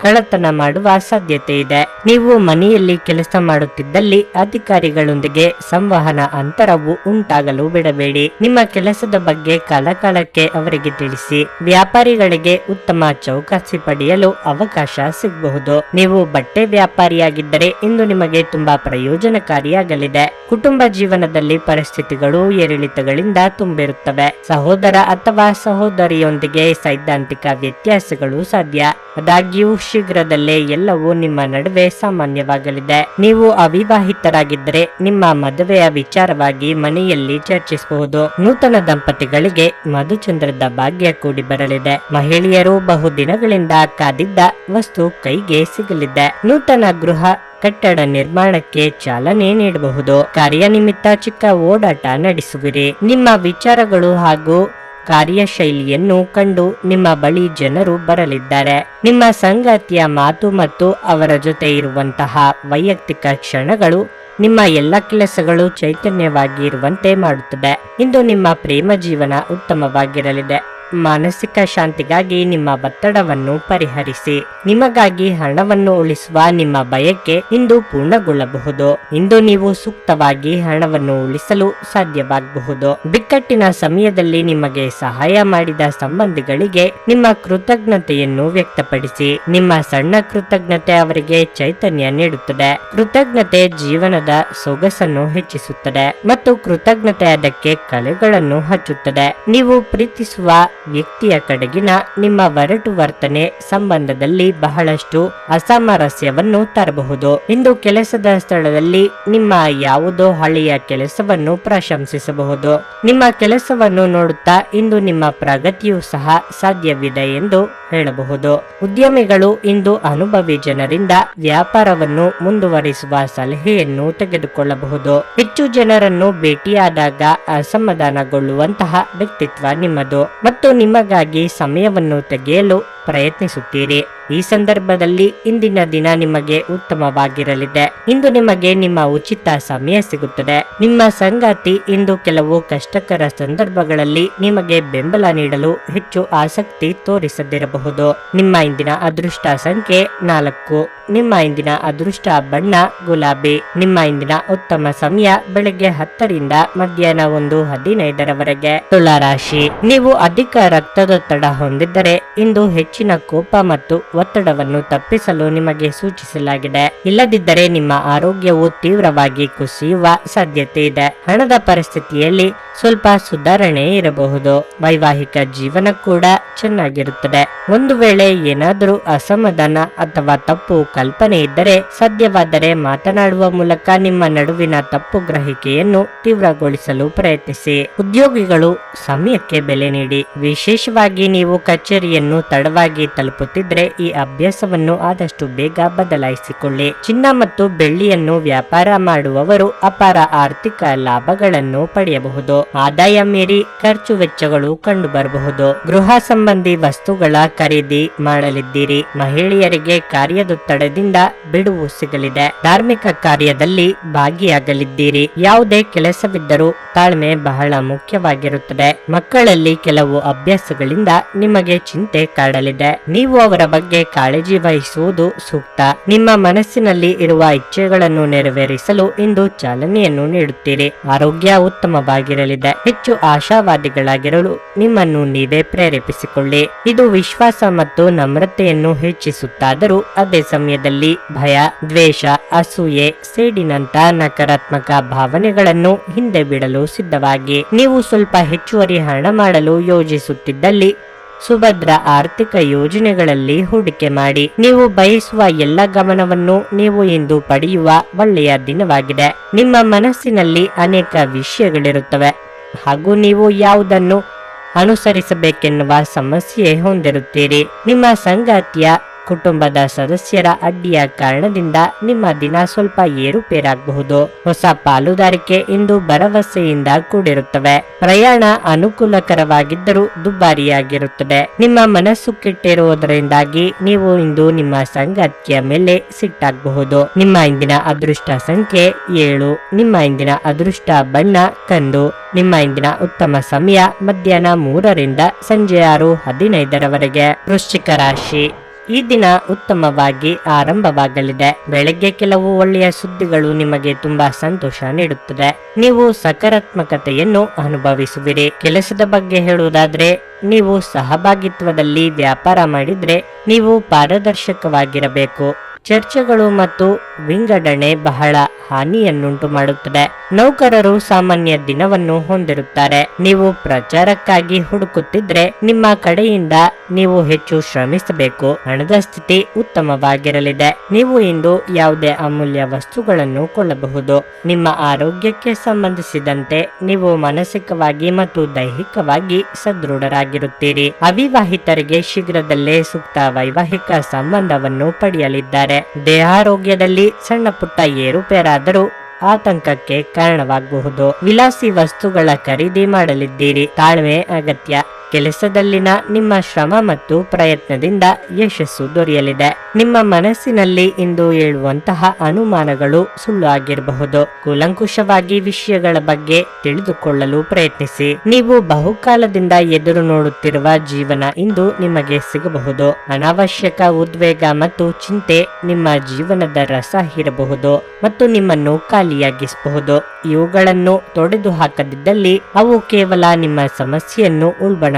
ಕಳ್ಳತನ ಮಾಡುವ ಸಾಧ್ಯತೆ ಇದೆ. ನೀವು ಮನೆಯಲ್ಲಿ ಕೆಲಸ ಮಾಡುತ್ತಿದ್ದಲ್ಲಿ ಅಧಿಕಾರಿಗಳೊಂದಿಗೆ ಸಂವಹನ ಅಂತರವು ಉಂಟಾಗಲು ಬಿಡಬೇಡಿ. ನಿಮ್ಮ ಕೆಲಸದ ಬಗ್ಗೆ ಕಾಲಕಾಲಕ್ಕೆ ಅವರಿಗೆ ತಿಳಿಸಿ. ವ್ಯಾಪಾರಿಗಳಿಗೆ ಉತ್ತಮ ಚೌಕಾಸಿ ಪಡೆಯಲು ಅವಕಾಶ ಸಿಗಬಹುದು. ನೀವು ಬಟ್ಟೆ ವ್ಯಾಪಾರಿಯಾಗಿದ್ದರೆ ಇಂದು ನಿಮಗೆ ತುಂಬಾ ಪ್ರಯೋಜನಕಾರಿಯಾಗಲಿದೆ. ಕುಟುಂಬ ಜೀವನದಲ್ಲಿ ಪರಿಸ್ಥಿತಿಗಳು ಏರಿಳಿತಗಳಿಂದ ತುಂಬಿರುತ್ತವೆ. ಸಹೋದರ ಅಥವಾ ಸಹೋದರಿಯೊಂದಿಗೆ ಸೈದ್ಧಾಂತಿಕ ವ್ಯತ್ಯಾಸಗಳು ಸಾಧ್ಯ. ಆದಾಗ್ಯೂ ಶೀಘ್ರದಲ್ಲೇ ಎಲ್ಲವೂ ನಿಮ್ಮ ನಡುವೆ ಸಾಮಾನ್ಯವಾಗಲಿದೆ. ನೀವು ಅವಿವಾಹಿತರಾಗಿದ್ದರೆ ನಿಮ್ಮ ಮದುವೆಯ ವಿಚಾರವಾಗಿ ಮನೆಯಲ್ಲಿ ಚರ್ಚಿಸಬಹುದು. ನೂತನ ದಂಪತಿಗಳಿಗೆ ಮಧುಚಂದ್ರದ ಭಾಗ್ಯ ಕೂಡಿ ಬರಲಿದೆ. ಮಹಿಳೆಯರು ಬಹುದಿನಗಳಿಂದ ಕಾದಿದ್ದ ವಸ್ತು ಕೈಗೆ ಸಿಗಲಿದೆ. ನೂತನ ಗೃಹ ಕಟ್ಟಡ ನಿರ್ಮಾಣಕ್ಕೆ ಚಾಲನೆ ನೀಡಬಹುದು. ಕಾರ್ಯನಿಮಿತ್ತ ಚಿಕ್ಕ ಓಡಾಟ ನಡೆಸುವಿರಿ. ನಿಮ್ಮ ವಿಚಾರಗಳು ಹಾಗೂ ಕಾರ್ಯಶೈಲಿಯನ್ನು ಕಂಡು ನಿಮ್ಮ ಬಳಿ ಜನರು ಬರಲಿದ್ದಾರೆ. ನಿಮ್ಮ ಸಂಗಾತಿಯ ಮಾತು ಮತ್ತು ಅವರ ಜೊತೆ ಇರುವಂತಹ ವೈಯಕ್ತಿಕ ಕ್ಷಣಗಳು ನಿಮ್ಮ ಎಲ್ಲ ಕೆಲಸಗಳು ಚೈತನ್ಯವಾಗಿ ಇರುವಂತೆ ಮಾಡುತ್ತದೆ. ಇಂದು ನಿಮ್ಮ ಪ್ರೇಮ ಜೀವನ ಉತ್ತಮವಾಗಿರಲಿದೆ. ಮಾನಸಿಕ ಶಾಂತಿಗಾಗಿ ನಿಮ್ಮ ಒತ್ತಡವನ್ನು ಪರಿಹರಿಸಿ. ನಿಮಗಾಗಿ ಹಣವನ್ನು ಉಳಿಸುವ ನಿಮ್ಮ ಬಯಕೆ ಇಂದು ಪೂರ್ಣಗೊಳ್ಳಬಹುದು. ಇಂದು ನೀವು ಸೂಕ್ತವಾಗಿ ಹಣವನ್ನು ಉಳಿಸಲು ಸಾಧ್ಯವಾಗಬಹುದು. ಬಿಕ್ಕಟ್ಟಿನ ಸಮಯದಲ್ಲಿ ನಿಮಗೆ ಸಹಾಯ ಮಾಡಿದ ಸಂಬಂಧಿಗಳಿಗೆ ನಿಮ್ಮ ಕೃತಜ್ಞತೆಯನ್ನು ವ್ಯಕ್ತಪಡಿಸಿ. ನಿಮ್ಮ ಸಣ್ಣ ಕೃತಜ್ಞತೆ ಅವರಿಗೆ ಚೈತನ್ಯ ನೀಡುತ್ತದೆ. ಕೃತಜ್ಞತೆ ಜೀವನದ ಸೊಗಸನ್ನು ಹೆಚ್ಚಿಸುತ್ತದೆ. ಮತ್ತು ಕೃತಜ್ಞತೆ ಅದಕ್ಕೆ ಕಲೆಗಳನ್ನು ಹಚ್ಚುತ್ತದೆ. ನೀವು ಪ್ರೀತಿಸುವ ವ್ಯಕ್ತಿಯ ಕಡೆಗಿನ ನಿಮ್ಮ ಒರಟು ವರ್ತನೆ ಸಂಬಂಧದಲ್ಲಿ ಬಹಳಷ್ಟು ಅಸಾಮರಸ್ಯವನ್ನು ತರಬಹುದು. ಇಂದು ಕೆಲಸದ ಸ್ಥಳದಲ್ಲಿ ನಿಮ್ಮ ಯಾವುದೋ ಹಳೆಯ ಕೆಲಸವನ್ನು ಪ್ರಶಂಸಿಸಬಹುದು. ನಿಮ್ಮ ಕೆಲಸವನ್ನು ನೋಡುತ್ತಾ ಇಂದು ನಿಮ್ಮ ಪ್ರಗತಿಯೂ ಸಹ ಸಾಧ್ಯವಿದೆ ಎಂದು ಹೇಳಬಹುದು. ಉದ್ಯಮಿಗಳು ಇಂದು ಅನುಭವಿ ಜನರಿಂದ ವ್ಯಾಪಾರವನ್ನು ಮುಂದುವರಿಸುವ ಸಲಹೆಯನ್ನು ತೆಗೆದುಕೊಳ್ಳಬಹುದು. ಹೆಚ್ಚು ಜನರನ್ನು ಭೇಟಿಯಾದಾಗ ಅಸಮಾಧಾನಗೊಳ್ಳುವಂತಹ ವ್ಯಕ್ತಿತ್ವ ನಿಮ್ಮದು ಮತ್ತು ನಿಮಗಾಗಿ ಸಮಯವನ್ನು ತೆಗೆಯಲು ಪ್ರಯತ್ನಿಸುತ್ತೀರಿ. ಈ ಸಂದರ್ಭದಲ್ಲಿ ಇಂದಿನ ದಿನ ನಿಮಗೆ ಉತ್ತಮವಾಗಿರಲಿದೆ. ಇಂದು ನಿಮಗೆ ನಿಮ್ಮ ಉಚಿತ ಸಮಯ ಸಿಗುತ್ತದೆ. ನಿಮ್ಮ ಸಂಗಾತಿ ಇಂದು ಕೆಲವು ಕಷ್ಟಕರ ಸಂದರ್ಭಗಳಲ್ಲಿ ನಿಮಗೆ ಬೆಂಬಲ ನೀಡಲು ಹೆಚ್ಚು ಆಸಕ್ತಿ ತೋರಿಸದಿರಬಹುದು. ನಿಮ್ಮ ಇಂದಿನ ಅದೃಷ್ಟ ಸಂಖ್ಯೆ ನಾಲ್ಕು. ನಿಮ್ಮ ಇಂದಿನ ಅದೃಷ್ಟ ಬಣ್ಣ ಗುಲಾಬಿ. ನಿಮ್ಮ ಇಂದಿನ ಉತ್ತಮ ಸಮಯ ಬೆಳಗ್ಗೆ ಹತ್ತರಿಂದ ಮಧ್ಯಾಹ್ನ ಒಂದು ಹದಿನೈದರವರೆಗೆ. ತುಲಾರಾಶಿ ನೀವು ಅಧಿಕ ರಕ್ತದೊತ್ತಡ ಹೊಂದಿದ್ದರೆ ಇಂದು ಹೆಚ್ಚಿನ ಕೋಪ ಮತ್ತು ಒತ್ತಡವನ್ನು ತಪ್ಪಿಸಲು ನಿಮಗೆ ಸೂಚಿಸಲಾಗಿದೆ. ಇಲ್ಲದಿದ್ದರೆ ನಿಮ್ಮ ಆರೋಗ್ಯವು ತೀವ್ರವಾಗಿ ಕುಸಿಯುವ ಸಾಧ್ಯತೆ ಇದೆ. ಹಣದ ಪರಿಸ್ಥಿತಿಯಲ್ಲಿ ಸ್ವಲ್ಪ ಸುಧಾರಣೆ ಇರಬಹುದು. ವೈವಾಹಿಕ ಜೀವನ ಕೂಡ ಚೆನ್ನಾಗಿರುತ್ತದೆ. ಒಂದು ವೇಳೆ ಏನಾದರೂ ಅಸಮಾಧಾನ ಅಥವಾ ತಪ್ಪು ಕಲ್ಪನೆ ಇದ್ದರೆ ಸಾಧ್ಯವಾದರೆ ಮಾತನಾಡುವ ಮೂಲಕ ನಿಮ್ಮ ನಡುವಿನ ತಪ್ಪು ಗ್ರಹಿಕೆಯನ್ನು ತೀವ್ರಗೊಳಿಸಲು ಪ್ರಯತ್ನಿಸಿ. ಉದ್ಯೋಗಿಗಳು ಸಮಯಕ್ಕೆ ಬೆಲೆ ನೀಡಿ. ವಿಶೇಷವಾಗಿ ನೀವು ಕಚೇರಿಯನ್ನು ತಡವಾಗಿ ತಲುಪುತ್ತಿದ್ರೆ ಈ ಅಭ್ಯಾಸವನ್ನು ಆದಷ್ಟು ಬೇಗ ಬದಲಾಯಿಸಿಕೊಳ್ಳಿ. ಚಿನ್ನ ಮತ್ತು ಬೆಳ್ಳಿಯನ್ನು ವ್ಯಾಪಾರ ಮಾಡುವವರು ಅಪಾರ ಆರ್ಥಿಕ ಲಾಭಗಳನ್ನು ಪಡೆಯಬಹುದು. ಆದಾಯ ಮೀರಿ ಖರ್ಚು ವೆಚ್ಚಗಳು ಕಂಡುಬರಬಹುದು. ಗೃಹ ಸಂಬಂಧಿ ವಸ್ತುಗಳ ಖರೀದಿ ಮಾಡಲಿದ್ದೀರಿ. ಮಹಿಳೆಯರಿಗೆ ಕಾರ್ಯದೊತ್ತಡದಿಂದ ಬಿಡುವು ಸಿಗಲಿದೆ. ಧಾರ್ಮಿಕ ಕಾರ್ಯದಲ್ಲಿ ಭಾಗಿಯಾಗಲಿದ್ದೀರಿ. ಯಾವುದೇ ಕೆಲಸವಿದ್ದರೂ ತಾಳ್ಮೆ ಬಹಳ ಮುಖ್ಯವಾಗಿರುತ್ತದೆ. ಮಕ್ಕಳಲ್ಲಿ ಕೆಲವು ಅಭ್ಯಾಸಗಳಿಂದ ನಿಮಗೆ ಚಿಂತೆ ಕಾಡಲಿದೆ. ನೀವು ಅವರ ಬಗ್ಗೆ ಕಾಳಜಿ ವಹಿಸುವುದು ಸೂಕ್ತ. ನಿಮ್ಮ ಮನಸ್ಸಿನಲ್ಲಿ ಇರುವ ಇಚ್ಛೆಗಳನ್ನು ನೆರವೇರಿಸಲು ಇಂದು ಚಾಲನೆಯನ್ನು ನೀಡುತ್ತೀರಿ. ಆರೋಗ್ಯ ಉತ್ತಮವಾಗಿರಲಿದೆ. ಹೆಚ್ಚು ಆಶಾವಾದಿಗಳಾಗಿರಲು ನಿಮ್ಮನ್ನು ನೀವೇ ಪ್ರೇರೇಪಿಸಿಕೊಳ್ಳಿ. ಇದು ವಿಶ್ವಾಸ ಮತ್ತು ನಮ್ರತೆಯನ್ನು ಹೆಚ್ಚಿಸುತ್ತಾದರೂ ಅದೇ ಸಮಯದಲ್ಲಿ ಭಯ, ದ್ವೇಷ, ಅಸೂಯೆ, ಸೇಡಿನಂತ ನಕಾರಾತ್ಮಕ ಭಾವನೆಗಳನ್ನು ಹಿಂದೆ ಬಿಡಲು ಸಿದ್ಧವಾಗಿ. ನೀವು ಸ್ವಲ್ಪ ಹೆಚ್ಚುವರಿ ಹಣ ಮಾಡಲು ಯೋಜಿಸುತ್ತಿದ್ದಲ್ಲಿ ಸುಭದ್ರ ಆರ್ಥಿಕ ಯೋಜನೆಗಳಲ್ಲಿ ಹೂಡಿಕೆ ಮಾಡಿ. ನೀವು ಬಯಸುವ ಎಲ್ಲ ಗಮನವನ್ನು ನೀವು ಇಂದು ಪಡೆಯುವ ಒಳ್ಳೆಯ ದಿನವಾಗಿದೆ. ನಿಮ್ಮ ಮನಸ್ಸಿನಲ್ಲಿ ಅನೇಕ ವಿಷಯಗಳಿರುತ್ತವೆ. ಹಾಗೂ ನೀವು ಯಾವುದನ್ನು ಅನುಸರಿಸಬೇಕೆನ್ನುವ ಸಮಸ್ಯೆ ಹೊಂದಿರುತ್ತೀರಿ. ನಿಮ್ಮ ಸಂಗಾತಿಯ ಕುಟುಂಬದ ಸದಸ್ಯರ ಅಡ್ಡಿಯ ಕಾರಣದಿಂದ ನಿಮ್ಮ ದಿನ ಸ್ವಲ್ಪ ಏರುಪೇರಾಗಬಹುದು. ಹೊಸ ಪಾಲುದಾರಿಕೆ ಇಂದು ಭರವಸೆಯಿಂದ ಕೂಡಿರುತ್ತವೆ. ಪ್ರಯಾಣ ಅನುಕೂಲಕರವಾಗಿದ್ದರೂ ದುಬಾರಿಯಾಗಿರುತ್ತದೆ. ನಿಮ್ಮ ಮನಸ್ಸು ಕೆಟ್ಟಿರುವುದರಿಂದಾಗಿ ನೀವು ಇಂದು ನಿಮ್ಮ ಸಂಗಾತಿಯ ಮೇಲೆ ಸಿಟ್ಟಾಗಬಹುದು. ನಿಮ್ಮ ಇಂದಿನ ಅದೃಷ್ಟ ಸಂಖ್ಯೆ ಏಳು. ನಿಮ್ಮ ಇಂದಿನ ಅದೃಷ್ಟ ಬಣ್ಣ ಕಂದು. ನಿಮ್ಮ ಇಂದಿನ ಉತ್ತಮ ಸಮಯ ಮಧ್ಯಾಹ್ನ ಮೂರರಿಂದ ಸಂಜೆ ಆರು ಹದಿನೈದರವರೆಗೆ. ವೃಶ್ಚಿಕ ರಾಶಿ. ಈ ದಿನ ಉತ್ತಮವಾಗಿ ಆರಂಭವಾಗಲಿದೆ. ಬೆಳಗ್ಗೆ ಕೆಲವು ಒಳ್ಳೆಯ ಸುದ್ದಿಗಳು ನಿಮಗೆ ತುಂಬಾ ಸಂತೋಷ ನೀಡುತ್ತದೆ. ನೀವು ಸಕಾರಾತ್ಮಕತೆಯನ್ನು ಅನುಭವಿಸುವಿರಿ. ಕೆಲಸದ ಬಗ್ಗೆ ಹೇಳುವುದಾದ್ರೆ, ನೀವು ಸಹಭಾಗಿತ್ವದಲ್ಲಿ ವ್ಯಾಪಾರ ಮಾಡಿದ್ರೆ ನೀವು ಪಾರದರ್ಶಕವಾಗಿರಬೇಕು. ಚರ್ಚೆಗಳು ಮತ್ತು ವಿಂಗಡಣೆ ಬಹಳ ಹಾನಿಯನ್ನುಂಟು ಮಾಡುತ್ತದೆ ನೌಕರರು ಸಾಮಾನ್ಯ ದಿನವನ್ನು ಹೊಂದಿರುತ್ತಾರೆ. ನೀವು ಪ್ರಚಾರಕ್ಕಾಗಿ ಹುಡುಕುತ್ತಿದ್ರೆ ನಿಮ್ಮ ಕಡೆಯಿಂದ ನೀವು ಹೆಚ್ಚು ಶ್ರಮಿಸಬೇಕು. ಹಣದ ಸ್ಥಿತಿ ಉತ್ತಮವಾಗಿರಲಿದೆ. ನೀವು ಇಂದು ಯಾವುದೇ ಅಮೂಲ್ಯ ವಸ್ತುಗಳನ್ನು ಕೊಳ್ಳಬಹುದು. ನಿಮ್ಮ ಆರೋಗ್ಯಕ್ಕೆ ಸಂಬಂಧಿಸಿದಂತೆ ನೀವು ಮಾನಸಿಕವಾಗಿ ಮತ್ತು ದೈಹಿಕವಾಗಿ ಸದೃಢರಾಗಿರುತ್ತೀರಿ. ಅವಿವಾಹಿತರಿಗೆ ಶೀಘ್ರದಲ್ಲೇ ಸೂಕ್ತ ವೈವಾಹಿಕ ಸಂಬಂಧವನ್ನು ಪಡೆಯಲಿದ್ದಾರೆ. ದೇಹಾರೋಗ್ಯದಲ್ಲಿ ಸಣ್ಣ ಪುಟ್ಟ ಏರುಪೇರಾದರೂ ಆತಂಕಕ್ಕೆ ಕಾರಣವಾಗಬಹುದು. ವಿಲಾಸಿ ವಸ್ತುಗಳ ಖರೀದಿ ಮಾಡಲಿದ್ದೀರಿ. ತಾಳ್ಮೆ ಅಗತ್ಯ. ಕೆಲಸದಲ್ಲಿನ ನಿಮ್ಮ ಶ್ರಮ ಮತ್ತು ಪ್ರಯತ್ನದಿಂದ ಯಶಸ್ಸು ದೊರೆಯಲಿದೆ. ನಿಮ್ಮ ಮನಸ್ಸಿನಲ್ಲಿ ಇಂದು ಏಳುವಂತಹ ಅನುಮಾನಗಳು ಸುಳ್ಳು ಆಗಿರಬಹುದು ಕೂಲಂಕುಷವಾಗಿ ವಿಷಯಗಳ ಬಗ್ಗೆ ತಿಳಿದುಕೊಳ್ಳಲು ಪ್ರಯತ್ನಿಸಿ. ನೀವು ಬಹುಕಾಲದಿಂದ ಎದುರು ನೋಡುತ್ತಿರುವ ಜೀವನ ಇಂದು ನಿಮಗೆ ಸಿಗಬಹುದು. ಅನಾವಶ್ಯಕ ಉದ್ವೇಗ ಮತ್ತು ಚಿಂತೆ ನಿಮ್ಮ ಜೀವನದ ರಸ ಇರಬಹುದು ಮತ್ತು ನಿಮ್ಮನ್ನು ಖಾಲಿಯಾಗಿಸಬಹುದು. ಇವುಗಳನ್ನು ತೊಡೆದು ಹಾಕದಿದ್ದಲ್ಲಿ ಅವು ಕೇವಲ ನಿಮ್ಮ ಸಮಸ್ಯೆಯನ್ನು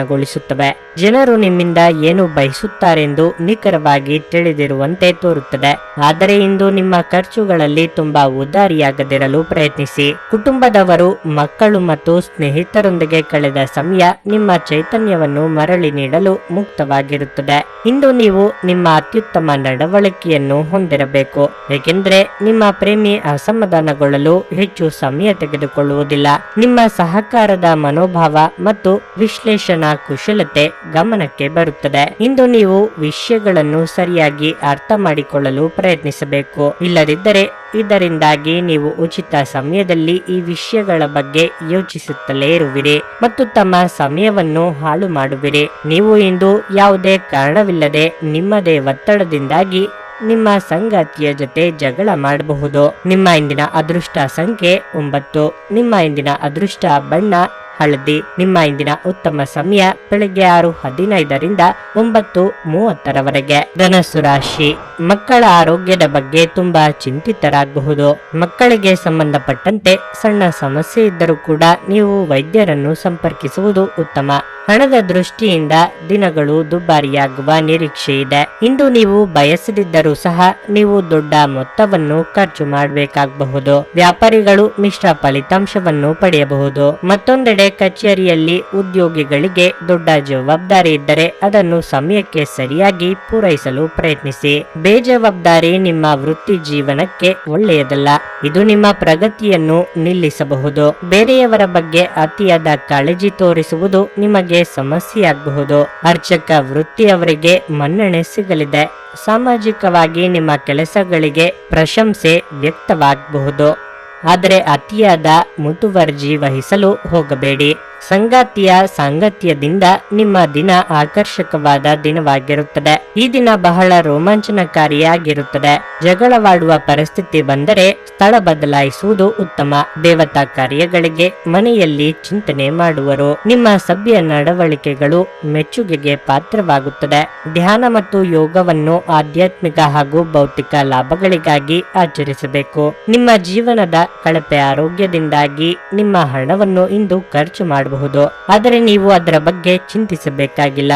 ಉಲ್ಬಣಗೊಳಿಸುತ್ತವೆ ಜನರು ನಿಮ್ಮಿಂದ ಏನು ಬಯಸುತ್ತಾರೆಂದು ನಿಖರವಾಗಿ ತಿಳಿದಿರುವಂತೆ ತೋರುತ್ತದೆ. ಆದರೆ ಇಂದು ನಿಮ್ಮ ಖರ್ಚುಗಳಲ್ಲಿ ತುಂಬಾ ಉದಾರಿಯಾಗದಿರಲು ಪ್ರಯತ್ನಿಸಿ. ಕುಟುಂಬದವರು, ಮಕ್ಕಳು ಮತ್ತು ಸ್ನೇಹಿತರೊಂದಿಗೆ ಕಳೆದ ಸಮಯ ನಿಮ್ಮ ಚೈತನ್ಯವನ್ನು ಮರಳಿ ನೀಡಲು ಮುಕ್ತವಾಗಿರುತ್ತದೆ. ಇಂದು ನೀವು ನಿಮ್ಮ ಅತ್ಯುತ್ತಮ ನಡವಳಿಕೆಯನ್ನು ಹೊಂದಿರಬೇಕು. ಏಕೆಂದರೆ ನಿಮ್ಮ ಪ್ರೇಮಿ ಅಸಮಾಧಾನಗೊಳ್ಳಲು ಹೆಚ್ಚು ಸಮಯ ತೆಗೆದುಕೊಳ್ಳುವುದಿಲ್ಲ. ನಿಮ್ಮ ಸಹಕಾರದ ಮನೋಭಾವ ಮತ್ತು ವಿಶ್ಲೇಷಣಾ ಕುಶಲತೆ ಗಮನಕ್ಕೆ ಬರುತ್ತದೆ. ಇಂದು ನೀವು ವಿಷಯಗಳನ್ನು ಸರಿಯಾಗಿ ಅರ್ಥ ಮಾಡಿಕೊಳ್ಳಲು ಪ್ರಯತ್ನಿಸಬೇಕು. ಇಲ್ಲದಿದ್ದರೆ ಇದರಿಂದಾಗಿ ನೀವು ಉಚಿತ ಸಮಯದಲ್ಲಿ ಈ ವಿಷಯಗಳ ಬಗ್ಗೆ ಯೋಚಿಸುತ್ತಲೇ ಇರುವಿರಿ ಮತ್ತು ತಮ್ಮ ಸಮಯವನ್ನು ಹಾಳು ಮಾಡುವಿರಿ. ನೀವು ಇಂದು ಯಾವುದೇ ಕಾರಣವಿಲ್ಲದೆ ನಿಮ್ಮದೇ ಒತ್ತಡದಿಂದಾಗಿ ನಿಮ್ಮ ಸಂಗಾತಿಯ ಜೊತೆ ಜಗಳ ಮಾಡಬಹುದು. ನಿಮ್ಮ ಇಂದಿನ ಅದೃಷ್ಟ ಸಂಖ್ಯೆ ಒಂಬತ್ತು. ನಿಮ್ಮ ಇಂದಿನ ಅದೃಷ್ಟ ಬಣ್ಣ ಹಳದಿ. ನಿಮ್ಮ ಇಂದಿನ ಉತ್ತಮ ಸಮಯ ಬೆಳಗ್ಗೆ ಆರು ಹದಿನೈದರಿಂದ ಒಂಬತ್ತು ಮೂವತ್ತರವರೆಗೆ. ಧನಸ್ಸು ರಾಶಿ. ಮಕ್ಕಳ ಆರೋಗ್ಯದ ಬಗ್ಗೆ ತುಂಬಾ ಚಿಂತಿತರಾಗಬಹುದು. ಮಕ್ಕಳಿಗೆ ಸಂಬಂಧಪಟ್ಟಂತೆ ಸಣ್ಣ ಸಮಸ್ಯೆ ಇದ್ದರೂ ಕೂಡ ನೀವು ವೈದ್ಯರನ್ನು ಸಂಪರ್ಕಿಸುವುದು ಉತ್ತಮ. ಹಣದ ದೃಷ್ಟಿಯಿಂದ ದಿನಗಳು ದುಬಾರಿಯಾಗುವ ನಿರೀಕ್ಷೆ ಇದೆ. ಇಂದು ನೀವು ಬಯಸದಿದ್ದರೂ ಸಹ ನೀವು ದೊಡ್ಡ ಮೊತ್ತವನ್ನು ಖರ್ಚು ಮಾಡಬೇಕಾಗಬಹುದು. ವ್ಯಾಪಾರಿಗಳು ಮಿಶ್ರ ಫಲಿತಾಂಶವನ್ನು ಪಡೆಯಬಹುದು. ಮತ್ತೊಂದೆಡೆ ಕಚೇರಿಯಲ್ಲಿ ಉದ್ಯೋಗಿಗಳಿಗೆ ದೊಡ್ಡ ಜವಾಬ್ದಾರಿ ಇದ್ದರೆ ಅದನ್ನು ಸಮಯಕ್ಕೆ ಸರಿಯಾಗಿ ಪೂರೈಸಲು ಪ್ರಯತ್ನಿಸಿ. ಬೇಜವಾಬ್ದಾರಿ ನಿಮ್ಮ ವೃತ್ತಿ ಜೀವನಕ್ಕೆ ಒಳ್ಳೆಯದಲ್ಲ. ಇದು ನಿಮ್ಮ ಪ್ರಗತಿಯನ್ನು ನಿಲ್ಲಿಸಬಹುದು. ಬೇರೆಯವರ ಬಗ್ಗೆ ಅತಿಯಾದ ಕಾಳಜಿ ತೋರಿಸುವುದು ನಿಮಗೆ ಸಮಸ್ಯೆಯಾಗಬಹುದು. ಅರ್ಚಕ ವೃತ್ತಿಯವರಿಗೆ ಮನ್ನಣೆ ಸಿಗಲಿದೆ. ಸಾಮಾಜಿಕವಾಗಿ ನಿಮ್ಮ ಕೆಲಸಗಳಿಗೆ ಪ್ರಶಂಸೆ ವ್ಯಕ್ತವಾಗಬಹುದು. ಆದರೆ ಅತಿಯಾದ ಮುತುವರ್ಜಿ ವಹಿಸಲು ಹೋಗಬೇಡಿ. ಸಂಗಾತಿಯ ಸಾಂಗತ್ಯದಿಂದ ನಿಮ್ಮ ದಿನ ಆಕರ್ಷಕವಾದ ದಿನವಾಗಿರುತ್ತದೆ. ಈ ದಿನ ಬಹಳ ರೋಮಾಂಚನಕಾರಿಯಾಗಿರುತ್ತದೆ. ಜಗಳವಾಡುವ ಪರಿಸ್ಥಿತಿ ಬಂದರೆ ಸ್ಥಳ ಬದಲಾಯಿಸುವುದು ಉತ್ತಮ. ದೇವತಾ ಕಾರ್ಯಗಳಿಗೆ ಮನೆಯಲ್ಲಿ ಚಿಂತನೆ ಮಾಡುವರು. ನಿಮ್ಮ ಸಭ್ಯ ನಡವಳಿಕೆಗಳು ಮೆಚ್ಚುಗೆಗೆ ಪಾತ್ರವಾಗುತ್ತದೆ. ಧ್ಯಾನ ಮತ್ತು ಯೋಗವನ್ನು ಆಧ್ಯಾತ್ಮಿಕ ಹಾಗೂ ಭೌತಿಕ ಲಾಭಗಳಿಗಾಗಿ ಆಚರಿಸಬೇಕು. ನಿಮ್ಮ ಜೀವನದ ಕಳಪೆ ಆರೋಗ್ಯದಿಂದಾಗಿ ನಿಮ್ಮ ಹಣವನ್ನು ಇಂದು ಖರ್ಚು ಮಾಡಬಹುದು. ಆದರೆ ನೀವು ಅದರ ಬಗ್ಗೆ ಚಿಂತಿಸಬೇಕಾಗಿಲ್ಲ.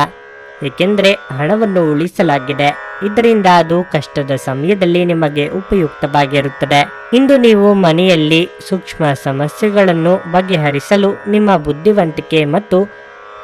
ಏಕೆಂದರೆ ಹಣವನ್ನು ಉಳಿಸಲಾಗಿದೆ. ಇದರಿಂದ ಅದು ಕಷ್ಟದ ಸಮಯದಲ್ಲಿ ನಿಮಗೆ ಉಪಯುಕ್ತವಾಗಿರುತ್ತದೆ. ಇಂದು ನೀವು ಮನೆಯಲ್ಲಿ ಸೂಕ್ಷ್ಮ ಸಮಸ್ಯೆಗಳನ್ನು ಬಗೆಹರಿಸಲು ನಿಮ್ಮ ಬುದ್ಧಿವಂತಿಕೆ ಮತ್ತು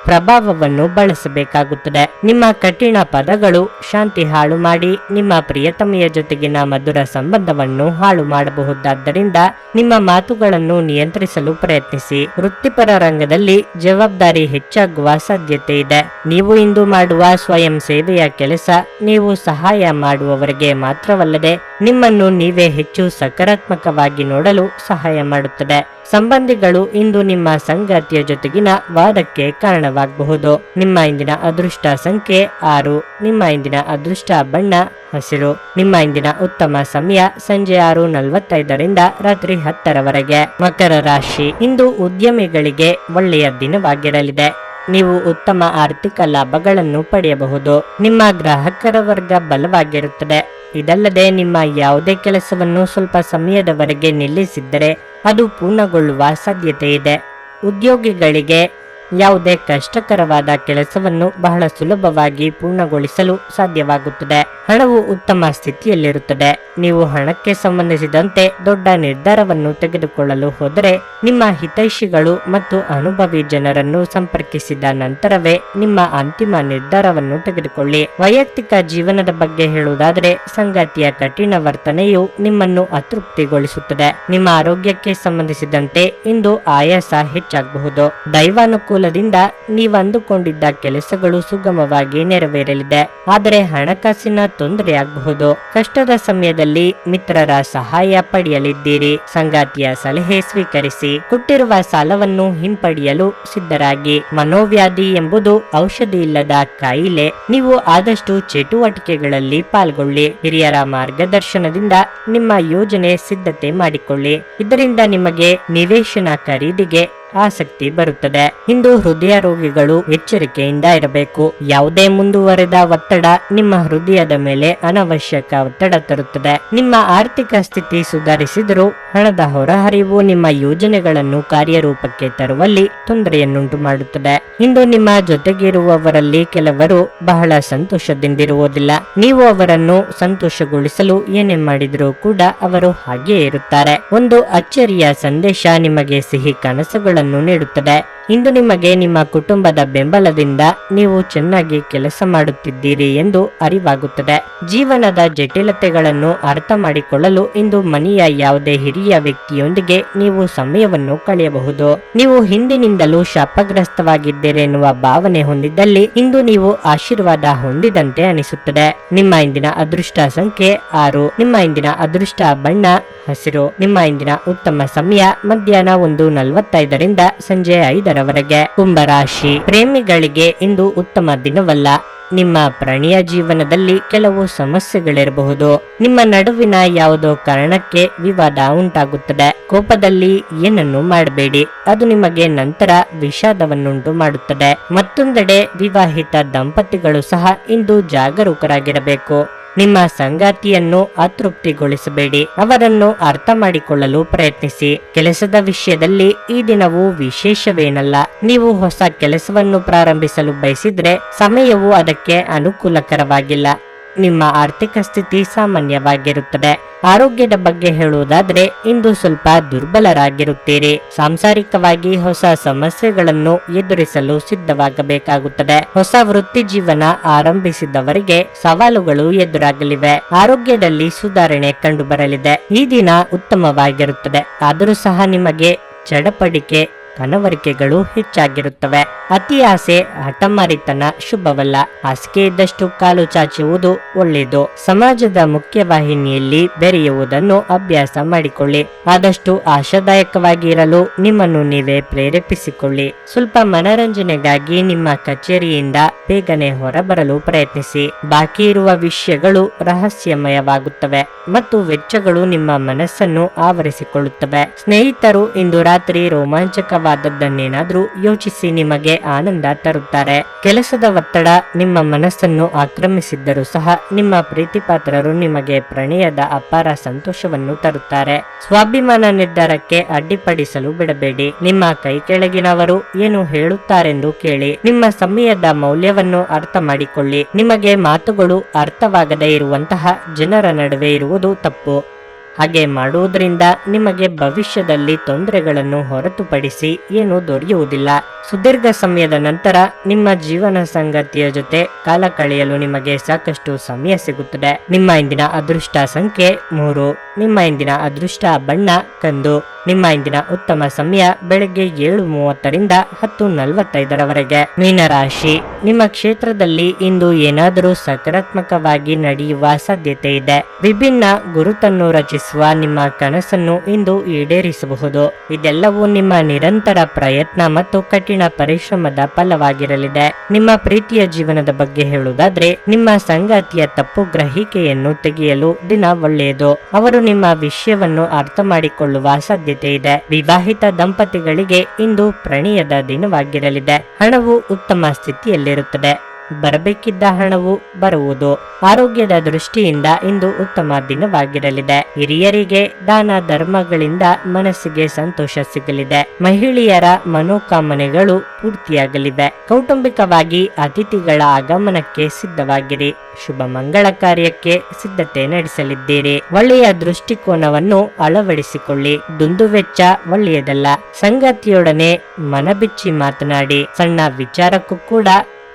ಪ್ರಭಾವವನ್ನು ಬಳಸಬೇಕಾಗುತ್ತದೆ. ನಿಮ್ಮ ಕಠಿಣ ಪದಗಳು ಶಾಂತಿ ಹಾಳು ಮಾಡಿ, ನಿಮ್ಮ ಪ್ರಿಯತಮೆಯ ಜೊತೆಗಿನ ಮಧುರ ಸಂಬಂಧವನ್ನು ಹಾಳು ಮಾಡಬಹುದಾದ್ದರಿಂದ ನಿಮ್ಮ ಮಾತುಗಳನ್ನು ನಿಯಂತ್ರಿಸಲು ಪ್ರಯತ್ನಿಸಿ. ವೃತ್ತಿಪರ ರಂಗದಲ್ಲಿ ಜವಾಬ್ದಾರಿ ಹೆಚ್ಚಾಗುವ ಸಾಧ್ಯತೆ ಇದೆ. ನೀವು ಇಂದು ಮಾಡುವ ಸ್ವಯಂ ಸೇವೆಯ ಕೆಲಸ ನೀವು ಸಹಾಯ ಮಾಡುವವರಿಗೆ ಮಾತ್ರವಲ್ಲದೆ ನಿಮ್ಮನ್ನು ನೀವೇ ಹೆಚ್ಚು ಸಕಾರಾತ್ಮಕವಾಗಿ ನೋಡಲು ಸಹಾಯ ಮಾಡುತ್ತದೆ. ಸಂಬಂಧಿಗಳು ಇಂದು ನಿಮ್ಮ ಸಂಗಾತಿಯ ಜೊತೆಗಿನ ವಾದಕ್ಕೆ ಕಾರಣವಾಗಬಹುದು. ನಿಮ್ಮ ಇಂದಿನ ಅದೃಷ್ಟ ಸಂಖ್ಯೆ ಆರು. ನಿಮ್ಮ ಇಂದಿನ ಅದೃಷ್ಟ ಬಣ್ಣ ಹಸಿರು. ನಿಮ್ಮ ಇಂದಿನ ಉತ್ತಮ ಸಮಯ ಸಂಜೆ ಆರು ನಲವತ್ತೈದರಿಂದ ರಾತ್ರಿ ಹತ್ತರವರೆಗೆ. ಮಕರ ರಾಶಿ ಇಂದು ಉದ್ಯಮಿಗಳಿಗೆ ಒಳ್ಳೆಯ ದಿನವಾಗಿರಲಿದೆ. ನೀವು ಉತ್ತಮ ಆರ್ಥಿಕ ಲಾಭಗಳನ್ನು ಪಡೆಯಬಹುದು. ನಿಮ್ಮ ಗ್ರಾಹಕರ ವರ್ಗ ಬಲವಾಗಿರುತ್ತದೆ. ಇದಲ್ಲದೆ ನಿಮ್ಮ ಯಾವುದೇ ಕೆಲಸವನ್ನು ಸ್ವಲ್ಪ ಸಮಯದವರೆಗೆ ನಿಲ್ಲಿಸಿದ್ದರೆ ಅದು ಪೂರ್ಣಗೊಳ್ಳುವ ಸಾಧ್ಯತೆ ಇದೆ ಉದ್ಯೋಗಿಗಳಿಗೆ ಯಾವುದೇ ಕಷ್ಟಕರವಾದ ಕೆಲಸವನ್ನು ಬಹಳ ಸುಲಭವಾಗಿ ಪೂರ್ಣಗೊಳಿಸಲು ಸಾಧ್ಯವಾಗುತ್ತದೆ. ಹಣವು ಉತ್ತಮ ಸ್ಥಿತಿಯಲ್ಲಿರುತ್ತದೆ. ನೀವು ಹಣಕ್ಕೆ ಸಂಬಂಧಿಸಿದಂತೆ ದೊಡ್ಡ ನಿರ್ಧಾರವನ್ನು ತೆಗೆದುಕೊಳ್ಳಲು ಹೋದರೆ ನಿಮ್ಮ ಹಿತೈಷಿಗಳು ಮತ್ತು ಅನುಭವಿ ಜನರನ್ನು ಸಂಪರ್ಕಿಸಿದ ನಂತರವೇ ನಿಮ್ಮ ಅಂತಿಮ ನಿರ್ಧಾರವನ್ನು ತೆಗೆದುಕೊಳ್ಳಿ. ವೈಯಕ್ತಿಕ ಜೀವನದ ಬಗ್ಗೆ ಹೇಳುವುದಾದರೆ ಸಂಗಾತಿಯ ಕಠಿಣ ವರ್ತನೆಯು ನಿಮ್ಮನ್ನು ಅತೃಪ್ತಿಗೊಳಿಸುತ್ತದೆ. ನಿಮ್ಮ ಆರೋಗ್ಯಕ್ಕೆ ಸಂಬಂಧಿಸಿದಂತೆ ಇಂದು ಆಯಾಸ ಹೆಚ್ಚಾಗಬಹುದು. ದೈವಾನುಕೂಲದಿಂದ ನೀವು ಅಂದುಕೊಂಡಿದ್ದ ಕೆಲಸಗಳು ಸುಗಮವಾಗಿ ನೆರವೇರಲಿದೆ. ಆದರೆ ಹಣಕಾಸಿನ ತೊಂದರೆಯಾಗಬಹುದು. ಕಷ್ಟದ ಸಮಯದಲ್ಲಿ ಮಿತ್ರರ ಸಹಾಯ ಪಡೆಯಲಿದ್ದೀರಿ. ಸಂಗಾತಿಯ ಸಲಹೆ ಸ್ವೀಕರಿಸಿ ಕೊಟ್ಟಿರುವ ಸಾಲವನ್ನು ಹಿಂಪಡೆಯಲು ಸಿದ್ಧರಾಗಿ. ಮನೋವ್ಯಾಧಿ ಎಂಬುದು ಔಷಧಿ ಇಲ್ಲದ ಕಾಯಿಲೆ. ನೀವು ಆದಷ್ಟು ಚಟುವಟಿಕೆಗಳಲ್ಲಿ ಪಾಲ್ಗೊಳ್ಳಿ. ಹಿರಿಯರ ಮಾರ್ಗದರ್ಶನದಿಂದ ನಿಮ್ಮ ಯೋಜನೆ ಸಿದ್ಧತೆ ಮಾಡಿಕೊಳ್ಳಿ. ಇದರಿಂದ ನಿಮಗೆ ನಿವೇಶನ ಖರೀದಿಗೆ ಆಸಕ್ತಿ ಬರುತ್ತದೆ. ಇಂದು ಹೃದಯ ರೋಗಿಗಳು ಎಚ್ಚರಿಕೆಯಿಂದ ಇರಬೇಕು. ಯಾವುದೇ ಮುಂದುವರೆದ ಒತ್ತಡ ನಿಮ್ಮ ಹೃದಯದ ಮೇಲೆ ಅನವಶ್ಯಕ ಒತ್ತಡ ತರುತ್ತದೆ. ನಿಮ್ಮ ಆರ್ಥಿಕ ಸ್ಥಿತಿ ಸುಧಾರಿಸಿದರೂ ಹಣದ ಹೊರಹರಿವು ನಿಮ್ಮ ಯೋಜನೆಗಳನ್ನು ಕಾರ್ಯರೂಪಕ್ಕೆ ತರುವಲ್ಲಿ ತೊಂದರೆಯನ್ನುಂಟು ಮಾಡುತ್ತದೆ. ಇಂದು ನಿಮ್ಮ ಜೊತೆಗಿರುವವರಲ್ಲಿ ಕೆಲವರು ಬಹಳ ಸಂತೋಷದಿಂದಿರುವುದಿಲ್ಲ. ನೀವು ಅವರನ್ನು ಸಂತೋಷಗೊಳಿಸಲು ಏನೇ ಮಾಡಿದರೂ ಕೂಡ ಅವರು ಹಾಗೆಯೇ ಇರುತ್ತಾರೆ. ಒಂದು ಅಚ್ಚರಿಯ ಸಂದೇಶ ನಿಮಗೆ ಸಿಹಿ ಕನಸುಗಳನ್ನು ನೀಡುತ್ತದೆ. ಇಂದು ನಿಮಗೆ ನಿಮ್ಮ ಕುಟುಂಬದ ಬೆಂಬಲದಿಂದ ನೀವು ಚೆನ್ನಾಗಿ ಕೆಲಸ ಮಾಡುತ್ತಿದ್ದೀರಿ ಎಂದು ಅರಿವಾಗುತ್ತದೆ. ಜೀವನದ ಜಟಿಲತೆಗಳನ್ನು ಅರ್ಥ ಮಾಡಿಕೊಳ್ಳಲು ಇಂದು ಮನೆಯ ಯಾವುದೇ ಹಿರಿಯ ವ್ಯಕ್ತಿಯೊಂದಿಗೆ ನೀವು ಸಮಯವನ್ನು ಕಳೆಯಬಹುದು. ನೀವು ಹಿಂದಿನಿಂದಲೂ ಶಾಪಗ್ರಸ್ತವಾಗಿದ್ದೀರೆನ್ನುವ ಭಾವನೆ ಹೊಂದಿದ್ದಲ್ಲಿ ಇಂದು ನೀವು ಆಶೀರ್ವಾದ ಹೊಂದಿದಂತೆ ಅನಿಸುತ್ತದೆ. ನಿಮ್ಮ ಇಂದಿನ ಅದೃಷ್ಟ ಸಂಖ್ಯೆ ಆರು. ನಿಮ್ಮ ಇಂದಿನ ಅದೃಷ್ಟ ಬಣ್ಣ ಹಸಿರು. ನಿಮ್ಮ ಇಂದಿನ ಉತ್ತಮ ಸಮಯ ಮಧ್ಯಾಹ್ನ ಒಂದು ನಲವತ್ತೈದರಿಂದ ಸಂಜೆ ಐದರವರೆಗೆ. ಕುಂಭರಾಶಿ ಪ್ರೇಮಿಗಳಿಗೆ ಇಂದು ಉತ್ತಮ ದಿನವಲ್ಲ. ನಿಮ್ಮ ಪ್ರಣಯ ಜೀವನದಲ್ಲಿ ಕೆಲವು ಸಮಸ್ಯೆಗಳಿರಬಹುದು. ನಿಮ್ಮ ನಡುವಿನ ಯಾವುದೋ ಕಾರಣಕ್ಕೆ ವಿವಾದ ಉಂಟಾಗುತ್ತದೆ. ಕೋಪದಲ್ಲಿ ಏನನ್ನು ಮಾಡಬೇಡಿ. ಅದು ನಿಮಗೆ ನಂತರ ವಿಷಾದವನ್ನುಂಟು ಮಾಡುತ್ತದೆ. ಮತ್ತೊಂದೆಡೆ ವಿವಾಹಿತ ದಂಪತಿಗಳು ಸಹ ಇಂದು ಜಾಗರೂಕರಾಗಿರಬೇಕು. ನಿಮ್ಮ ಸಂಗಾತಿಯನ್ನು ಅತೃಪ್ತಿಗೊಳಿಸಬೇಡಿ. ಅವರನ್ನು ಅರ್ಥ ಮಾಡಿಕೊಳ್ಳಲು ಪ್ರಯತ್ನಿಸಿ. ಕೆಲಸದ ವಿಷಯದಲ್ಲಿ ಈ ದಿನವು ವಿಶೇಷವೇನಲ್ಲ. ನೀವು ಹೊಸ ಕೆಲಸವನ್ನು ಪ್ರಾರಂಭಿಸಲು ಬಯಸಿದ್ರೆ ಸಮಯವು ಅದಕ್ಕೆ ಅನುಕೂಲಕರವಾಗಿಲ್ಲ. ನಿಮ್ಮ ಆರ್ಥಿಕ ಸ್ಥಿತಿ ಸಾಮಾನ್ಯವಾಗಿರುತ್ತದೆ. ಆರೋಗ್ಯದ ಬಗ್ಗೆ ಹೇಳುವುದಾದ್ರೆ, ಇಂದು ಸ್ವಲ್ಪ ದುರ್ಬಲರಾಗಿರುತ್ತೀರಿ. ಸಾಂಸಾರಿಕವಾಗಿ ಹೊಸ ಸಮಸ್ಯೆಗಳನ್ನು ಎದುರಿಸಲು ಸಿದ್ಧವಾಗಬೇಕಾಗುತ್ತದೆ. ಹೊಸ ವೃತ್ತಿ ಜೀವನ ಆರಂಭಿಸಿದವರಿಗೆ ಸವಾಲುಗಳು ಎದುರಾಗಲಿವೆ. ಆರೋಗ್ಯದಲ್ಲಿ ಸುಧಾರಣೆ ಕಂಡುಬರಲಿದೆ. ಈ ದಿನ ಉತ್ತಮವಾಗಿರುತ್ತದೆ. ಆದರೂ ಸಹ ನಿಮಗೆ ಚಡಪಡಿಕೆ ಕನವರಿಕೆಗಳು ಹೆಚ್ಚಾಗಿರುತ್ತವೆ. ಅತಿ ಆಸೆ, ಹಠಮಾರಿತನ ಶುಭವಲ್ಲ. ಹಾಸಿಗೆ ಇದ್ದಷ್ಟು ಕಾಲು ಚಾಚುವುದು ಒಳ್ಳೆಯದು. ಸಮಾಜದ ಮುಖ್ಯವಾಹಿನಿಯಲ್ಲಿ ಬೆರೆಯುವುದನ್ನು ಅಭ್ಯಾಸ ಮಾಡಿಕೊಳ್ಳಿ. ಆದಷ್ಟು ಆಶಾದಾಯಕವಾಗಿ ಇರಲು ನಿಮ್ಮನ್ನು ನೀವೇ ಪ್ರೇರೇಪಿಸಿಕೊಳ್ಳಿ. ಸ್ವಲ್ಪ ಮನರಂಜನೆಗಾಗಿ ನಿಮ್ಮ ಕಚೇರಿಯಿಂದ ಬೇಗನೆ ಹೊರಬರಲು ಪ್ರಯತ್ನಿಸಿ. ಬಾಕಿ ಇರುವ ವಿಷಯಗಳು ರಹಸ್ಯಮಯವಾಗುತ್ತವೆ ಮತ್ತು ವೆಚ್ಚಗಳು ನಿಮ್ಮ ಮನಸ್ಸನ್ನು ಆವರಿಸಿಕೊಳ್ಳುತ್ತವೆ. ಸ್ನೇಹಿತರು ಇಂದು ರಾತ್ರಿ ರೋಮಾಂಚಕವಾದದ್ದನ್ನೇನಾದ್ರೂ ಯೋಚಿಸಿ ನಿಮಗೆ ಆನಂದ ತರುತ್ತಾರೆ. ಕೆಲಸದ ಒತ್ತಡ ನಿಮ್ಮ ಮನಸ್ಸನ್ನು ಆಕ್ರಮಿಸಿದ್ದರೂ ಸಹ ನಿಮ್ಮ ಪ್ರೀತಿಪಾತ್ರರು ನಿಮಗೆ ಪ್ರಣಯದ ಅಪಾರ ಸಂತೋಷವನ್ನು ತರುತ್ತಾರೆ. ಸ್ವಾಭಿಮಾನ ನಿರ್ಧಾರಕ್ಕೆ ಅಡ್ಡಿಪಡಿಸಲು ಬಿಡಬೇಡಿ. ನಿಮ್ಮ ಕೈ ಕೆಳಗಿನವರು ಏನು ಹೇಳುತ್ತಾರೆಂದು ಕೇಳಿ, ನಿಮ್ಮ ಸಮಯದ ಮೌಲ್ಯವನ್ನು ಅರ್ಥ ಮಾಡಿಕೊಳ್ಳಿ. ನಿಮಗೆ ಮಾತುಗಳು ಅರ್ಥವಾಗದೇ ಇರುವಂತಹ ಜನರ ನಡುವೆ ಇರುವುದು ತಪ್ಪು. ಹಾಗೆ ಮಾಡುವುದರಿಂದ ನಿಮಗೆ ಭವಿಷ್ಯದಲ್ಲಿ ತೊಂದರೆಗಳನ್ನು ಹೊರತುಪಡಿಸಿ ಏನೂ ದೊರೆಯುವುದಿಲ್ಲ. ಸುದೀರ್ಘ ಸಮಯದ ನಂತರ ನಿಮ್ಮ ಜೀವನ ಸಂಗತಿಯ ಜೊತೆ ಕಾಲ ಕಳೆಯಲು ನಿಮಗೆ ಸಾಕಷ್ಟು ಸಮಯ ಸಿಗುತ್ತದೆ. ನಿಮ್ಮ ಇಂದಿನ ಅದೃಷ್ಟ ಸಂಖ್ಯೆ ಮೂರು. ನಿಮ್ಮ ಇಂದಿನ ಅದೃಷ್ಟ ಬಣ್ಣ ಕಂದು. ನಿಮ್ಮ ಇಂದಿನ ಉತ್ತಮ ಸಮಯ ಬೆಳಗ್ಗೆ ಏಳು ಮೂವತ್ತರಿಂದ ಹತ್ತು ನಲವತ್ತೈದರವರೆಗೆ. ಮೀನರಾಶಿ, ನಿಮ್ಮ ಕ್ಷೇತ್ರದಲ್ಲಿ ಇಂದು ಏನಾದರೂ ಸಕಾರಾತ್ಮಕವಾಗಿ ನಡೆಯುವ ಸಾಧ್ಯತೆ ಇದೆ. ವಿಭಿನ್ನ ಗುರುತನ್ನು ರಚಿಸುವ ನಿಮ್ಮ ಕನಸನ್ನು ಇಂದು ಈಡೇರಿಸಬಹುದು. ಇದೆಲ್ಲವೂ ನಿಮ್ಮ ನಿರಂತರ ಪ್ರಯತ್ನ ಮತ್ತು ಕಠಿಣ ಪರಿಶ್ರಮದ ಫಲವಾಗಿರಲಿದೆ. ನಿಮ್ಮ ಪ್ರೀತಿಯ ಜೀವನದ ಬಗ್ಗೆ ಹೇಳುವುದಾದ್ರೆ, ನಿಮ್ಮ ಸಂಗಾತಿಯ ತಪ್ಪು ಗ್ರಹಿಕೆಯನ್ನು ತೆಗೆಯಲು ದಿನ ಒಳ್ಳೆಯದು. ಅವರು ನಿಮ್ಮ ವಿಷಯವನ್ನು ಅರ್ಥ ಮಾಡಿಕೊಳ್ಳುವ ಸಾಧ್ಯತೆ ಇದೆ ವಿವಾಹಿತ ದಂಪತಿಗಳಿಗೆ ಇಂದು ಪ್ರಣಯದ ದಿನವಾಗಿರಲಿದೆ. ಹಣವು ಉತ್ತಮ ಸ್ಥಿತಿಯಲ್ಲಿರುತ್ತದೆ. ಬರಬೇಕಿದ್ದ ಹಣವು ಬರುವುದು ಆರೋಗ್ಯದ ದೃಷ್ಟಿಯಿಂದ ಇಂದು ಉತ್ತಮ ದಿನವಾಗಿರಲಿದೆ. ಹಿರಿಯರಿಗೆ ದಾನ ಧರ್ಮಗಳಿಂದ ಮನಸ್ಸಿಗೆ ಸಂತೋಷ ಸಿಗಲಿದೆ. ಮಹಿಳೆಯರ ಮನೋಕಾಮನೆಗಳು ಪೂರ್ತಿಯಾಗಲಿವೆ. ಕೌಟುಂಬಿಕವಾಗಿ ಅತಿಥಿಗಳ ಆಗಮನಕ್ಕೆ ಸಿದ್ಧವಾಗಿರಿ. ಶುಭ ಮಂಗಳ ಕಾರ್ಯಕ್ಕೆ ಸಿದ್ಧತೆ ನಡೆಸಲಿದ್ದೀರಿ. ಒಳ್ಳೆಯ ದೃಷ್ಟಿಕೋನವನ್ನು ಅಳವಡಿಸಿಕೊಳ್ಳಿ. ದುಂದುವೆಚ್ಚ ಒಳ್ಳೆಯದಲ್ಲ. ಸಂಗತಿಯೊಡನೆ ಮನಬಿಚ್ಚಿ ಮಾತನಾಡಿ. ಸಣ್ಣ ವಿಚಾರಕ್ಕೂ ಕೂಡ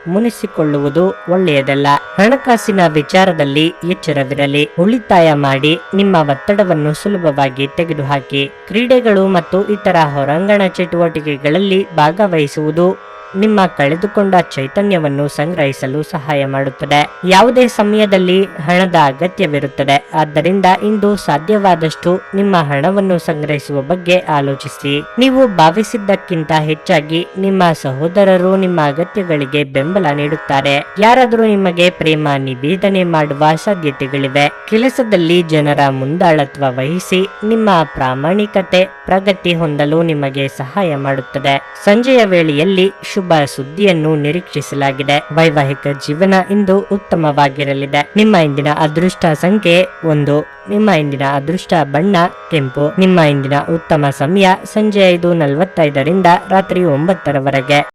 ಮುನಿಸಿಕೊಳ್ಳುವುದು ಒಳ್ಳೆಯದಲ್ಲ. ಹಣಕಾಸಿನ ವಿಚಾರದಲ್ಲಿ ಎಚ್ಚರವಿರಲಿ. ಉಳಿತಾಯ ಮಾಡಿ ನಿಮ್ಮ ಒತ್ತಡವನ್ನು ಸುಲಭವಾಗಿ ತೆಗೆದುಹಾಕಿ. ಕ್ರೀಡೆಗಳು ಮತ್ತು ಇತರ ಹೊರಾಂಗಣ ಚಟುವಟಿಕೆಗಳಲ್ಲಿ ಭಾಗವಹಿಸುವುದು ನಿಮ್ಮ ಕಳೆದುಕೊಂಡ ಚೈತನ್ಯವನ್ನು ಸಂಗ್ರಹಿಸಲು ಸಹಾಯ ಮಾಡುತ್ತದೆ. ಯಾವುದೇ ಸಮಯದಲ್ಲಿ ಹಣದ ಅಗತ್ಯವಿರುತ್ತದೆ. ಆದ್ದರಿಂದ ಇಂದು ಸಾಧ್ಯವಾದಷ್ಟು ನಿಮ್ಮ ಹಣವನ್ನು ಸಂಗ್ರಹಿಸುವ ಬಗ್ಗೆ ಆಲೋಚಿಸಿ. ನೀವು ಭಾವಿಸಿದ್ದಕ್ಕಿಂತ ಹೆಚ್ಚಾಗಿ ನಿಮ್ಮ ಸಹೋದರರು ನಿಮ್ಮ ಅಗತ್ಯಗಳಿಗೆ ಬೆಂಬಲ ನೀಡುತ್ತಾರೆ. ಯಾರಾದರೂ ನಿಮಗೆ ಪ್ರೇಮ ನಿವೇದನೆ ಮಾಡುವ ಸಾಧ್ಯತೆಗಳಿವೆ. ಕೆಲಸದಲ್ಲಿ ಜನರ ಮುಂದಾಳತ್ವ ವಹಿಸಿ ನಿಮ್ಮ ಪ್ರಾಮಾಣಿಕತೆ, ಪ್ರಗತಿ ಹೊಂದಲು ನಿಮಗೆ ಸಹಾಯ ಮಾಡುತ್ತದೆ. ಸಂಜೆಯ ವೇಳೆಯಲ್ಲಿ ಶುಭ ಸುದ್ದಿಯನ್ನು ನಿರೀಕ್ಷಿಸಲಾಗಿದೆ. ವೈವಾಹಿಕ ಜೀವನ ಇಂದು ಉತ್ತಮವಾಗಿರಲಿದೆ. ನಿಮ್ಮ ಇಂದಿನ ಅದೃಷ್ಟ ಸಂಖ್ಯೆ ಒಂದು. ನಿಮ್ಮ ಇಂದಿನ ಅದೃಷ್ಟ ಬಣ್ಣ ಕೆಂಪು. ನಿಮ್ಮ ಇಂದಿನ ಉತ್ತಮ ಸಮಯ ಸಂಜೆ ಐದು ನಲವತ್ತೈದರಿಂದ ರಾತ್ರಿ ಒಂಬತ್ತರವರೆಗೆ.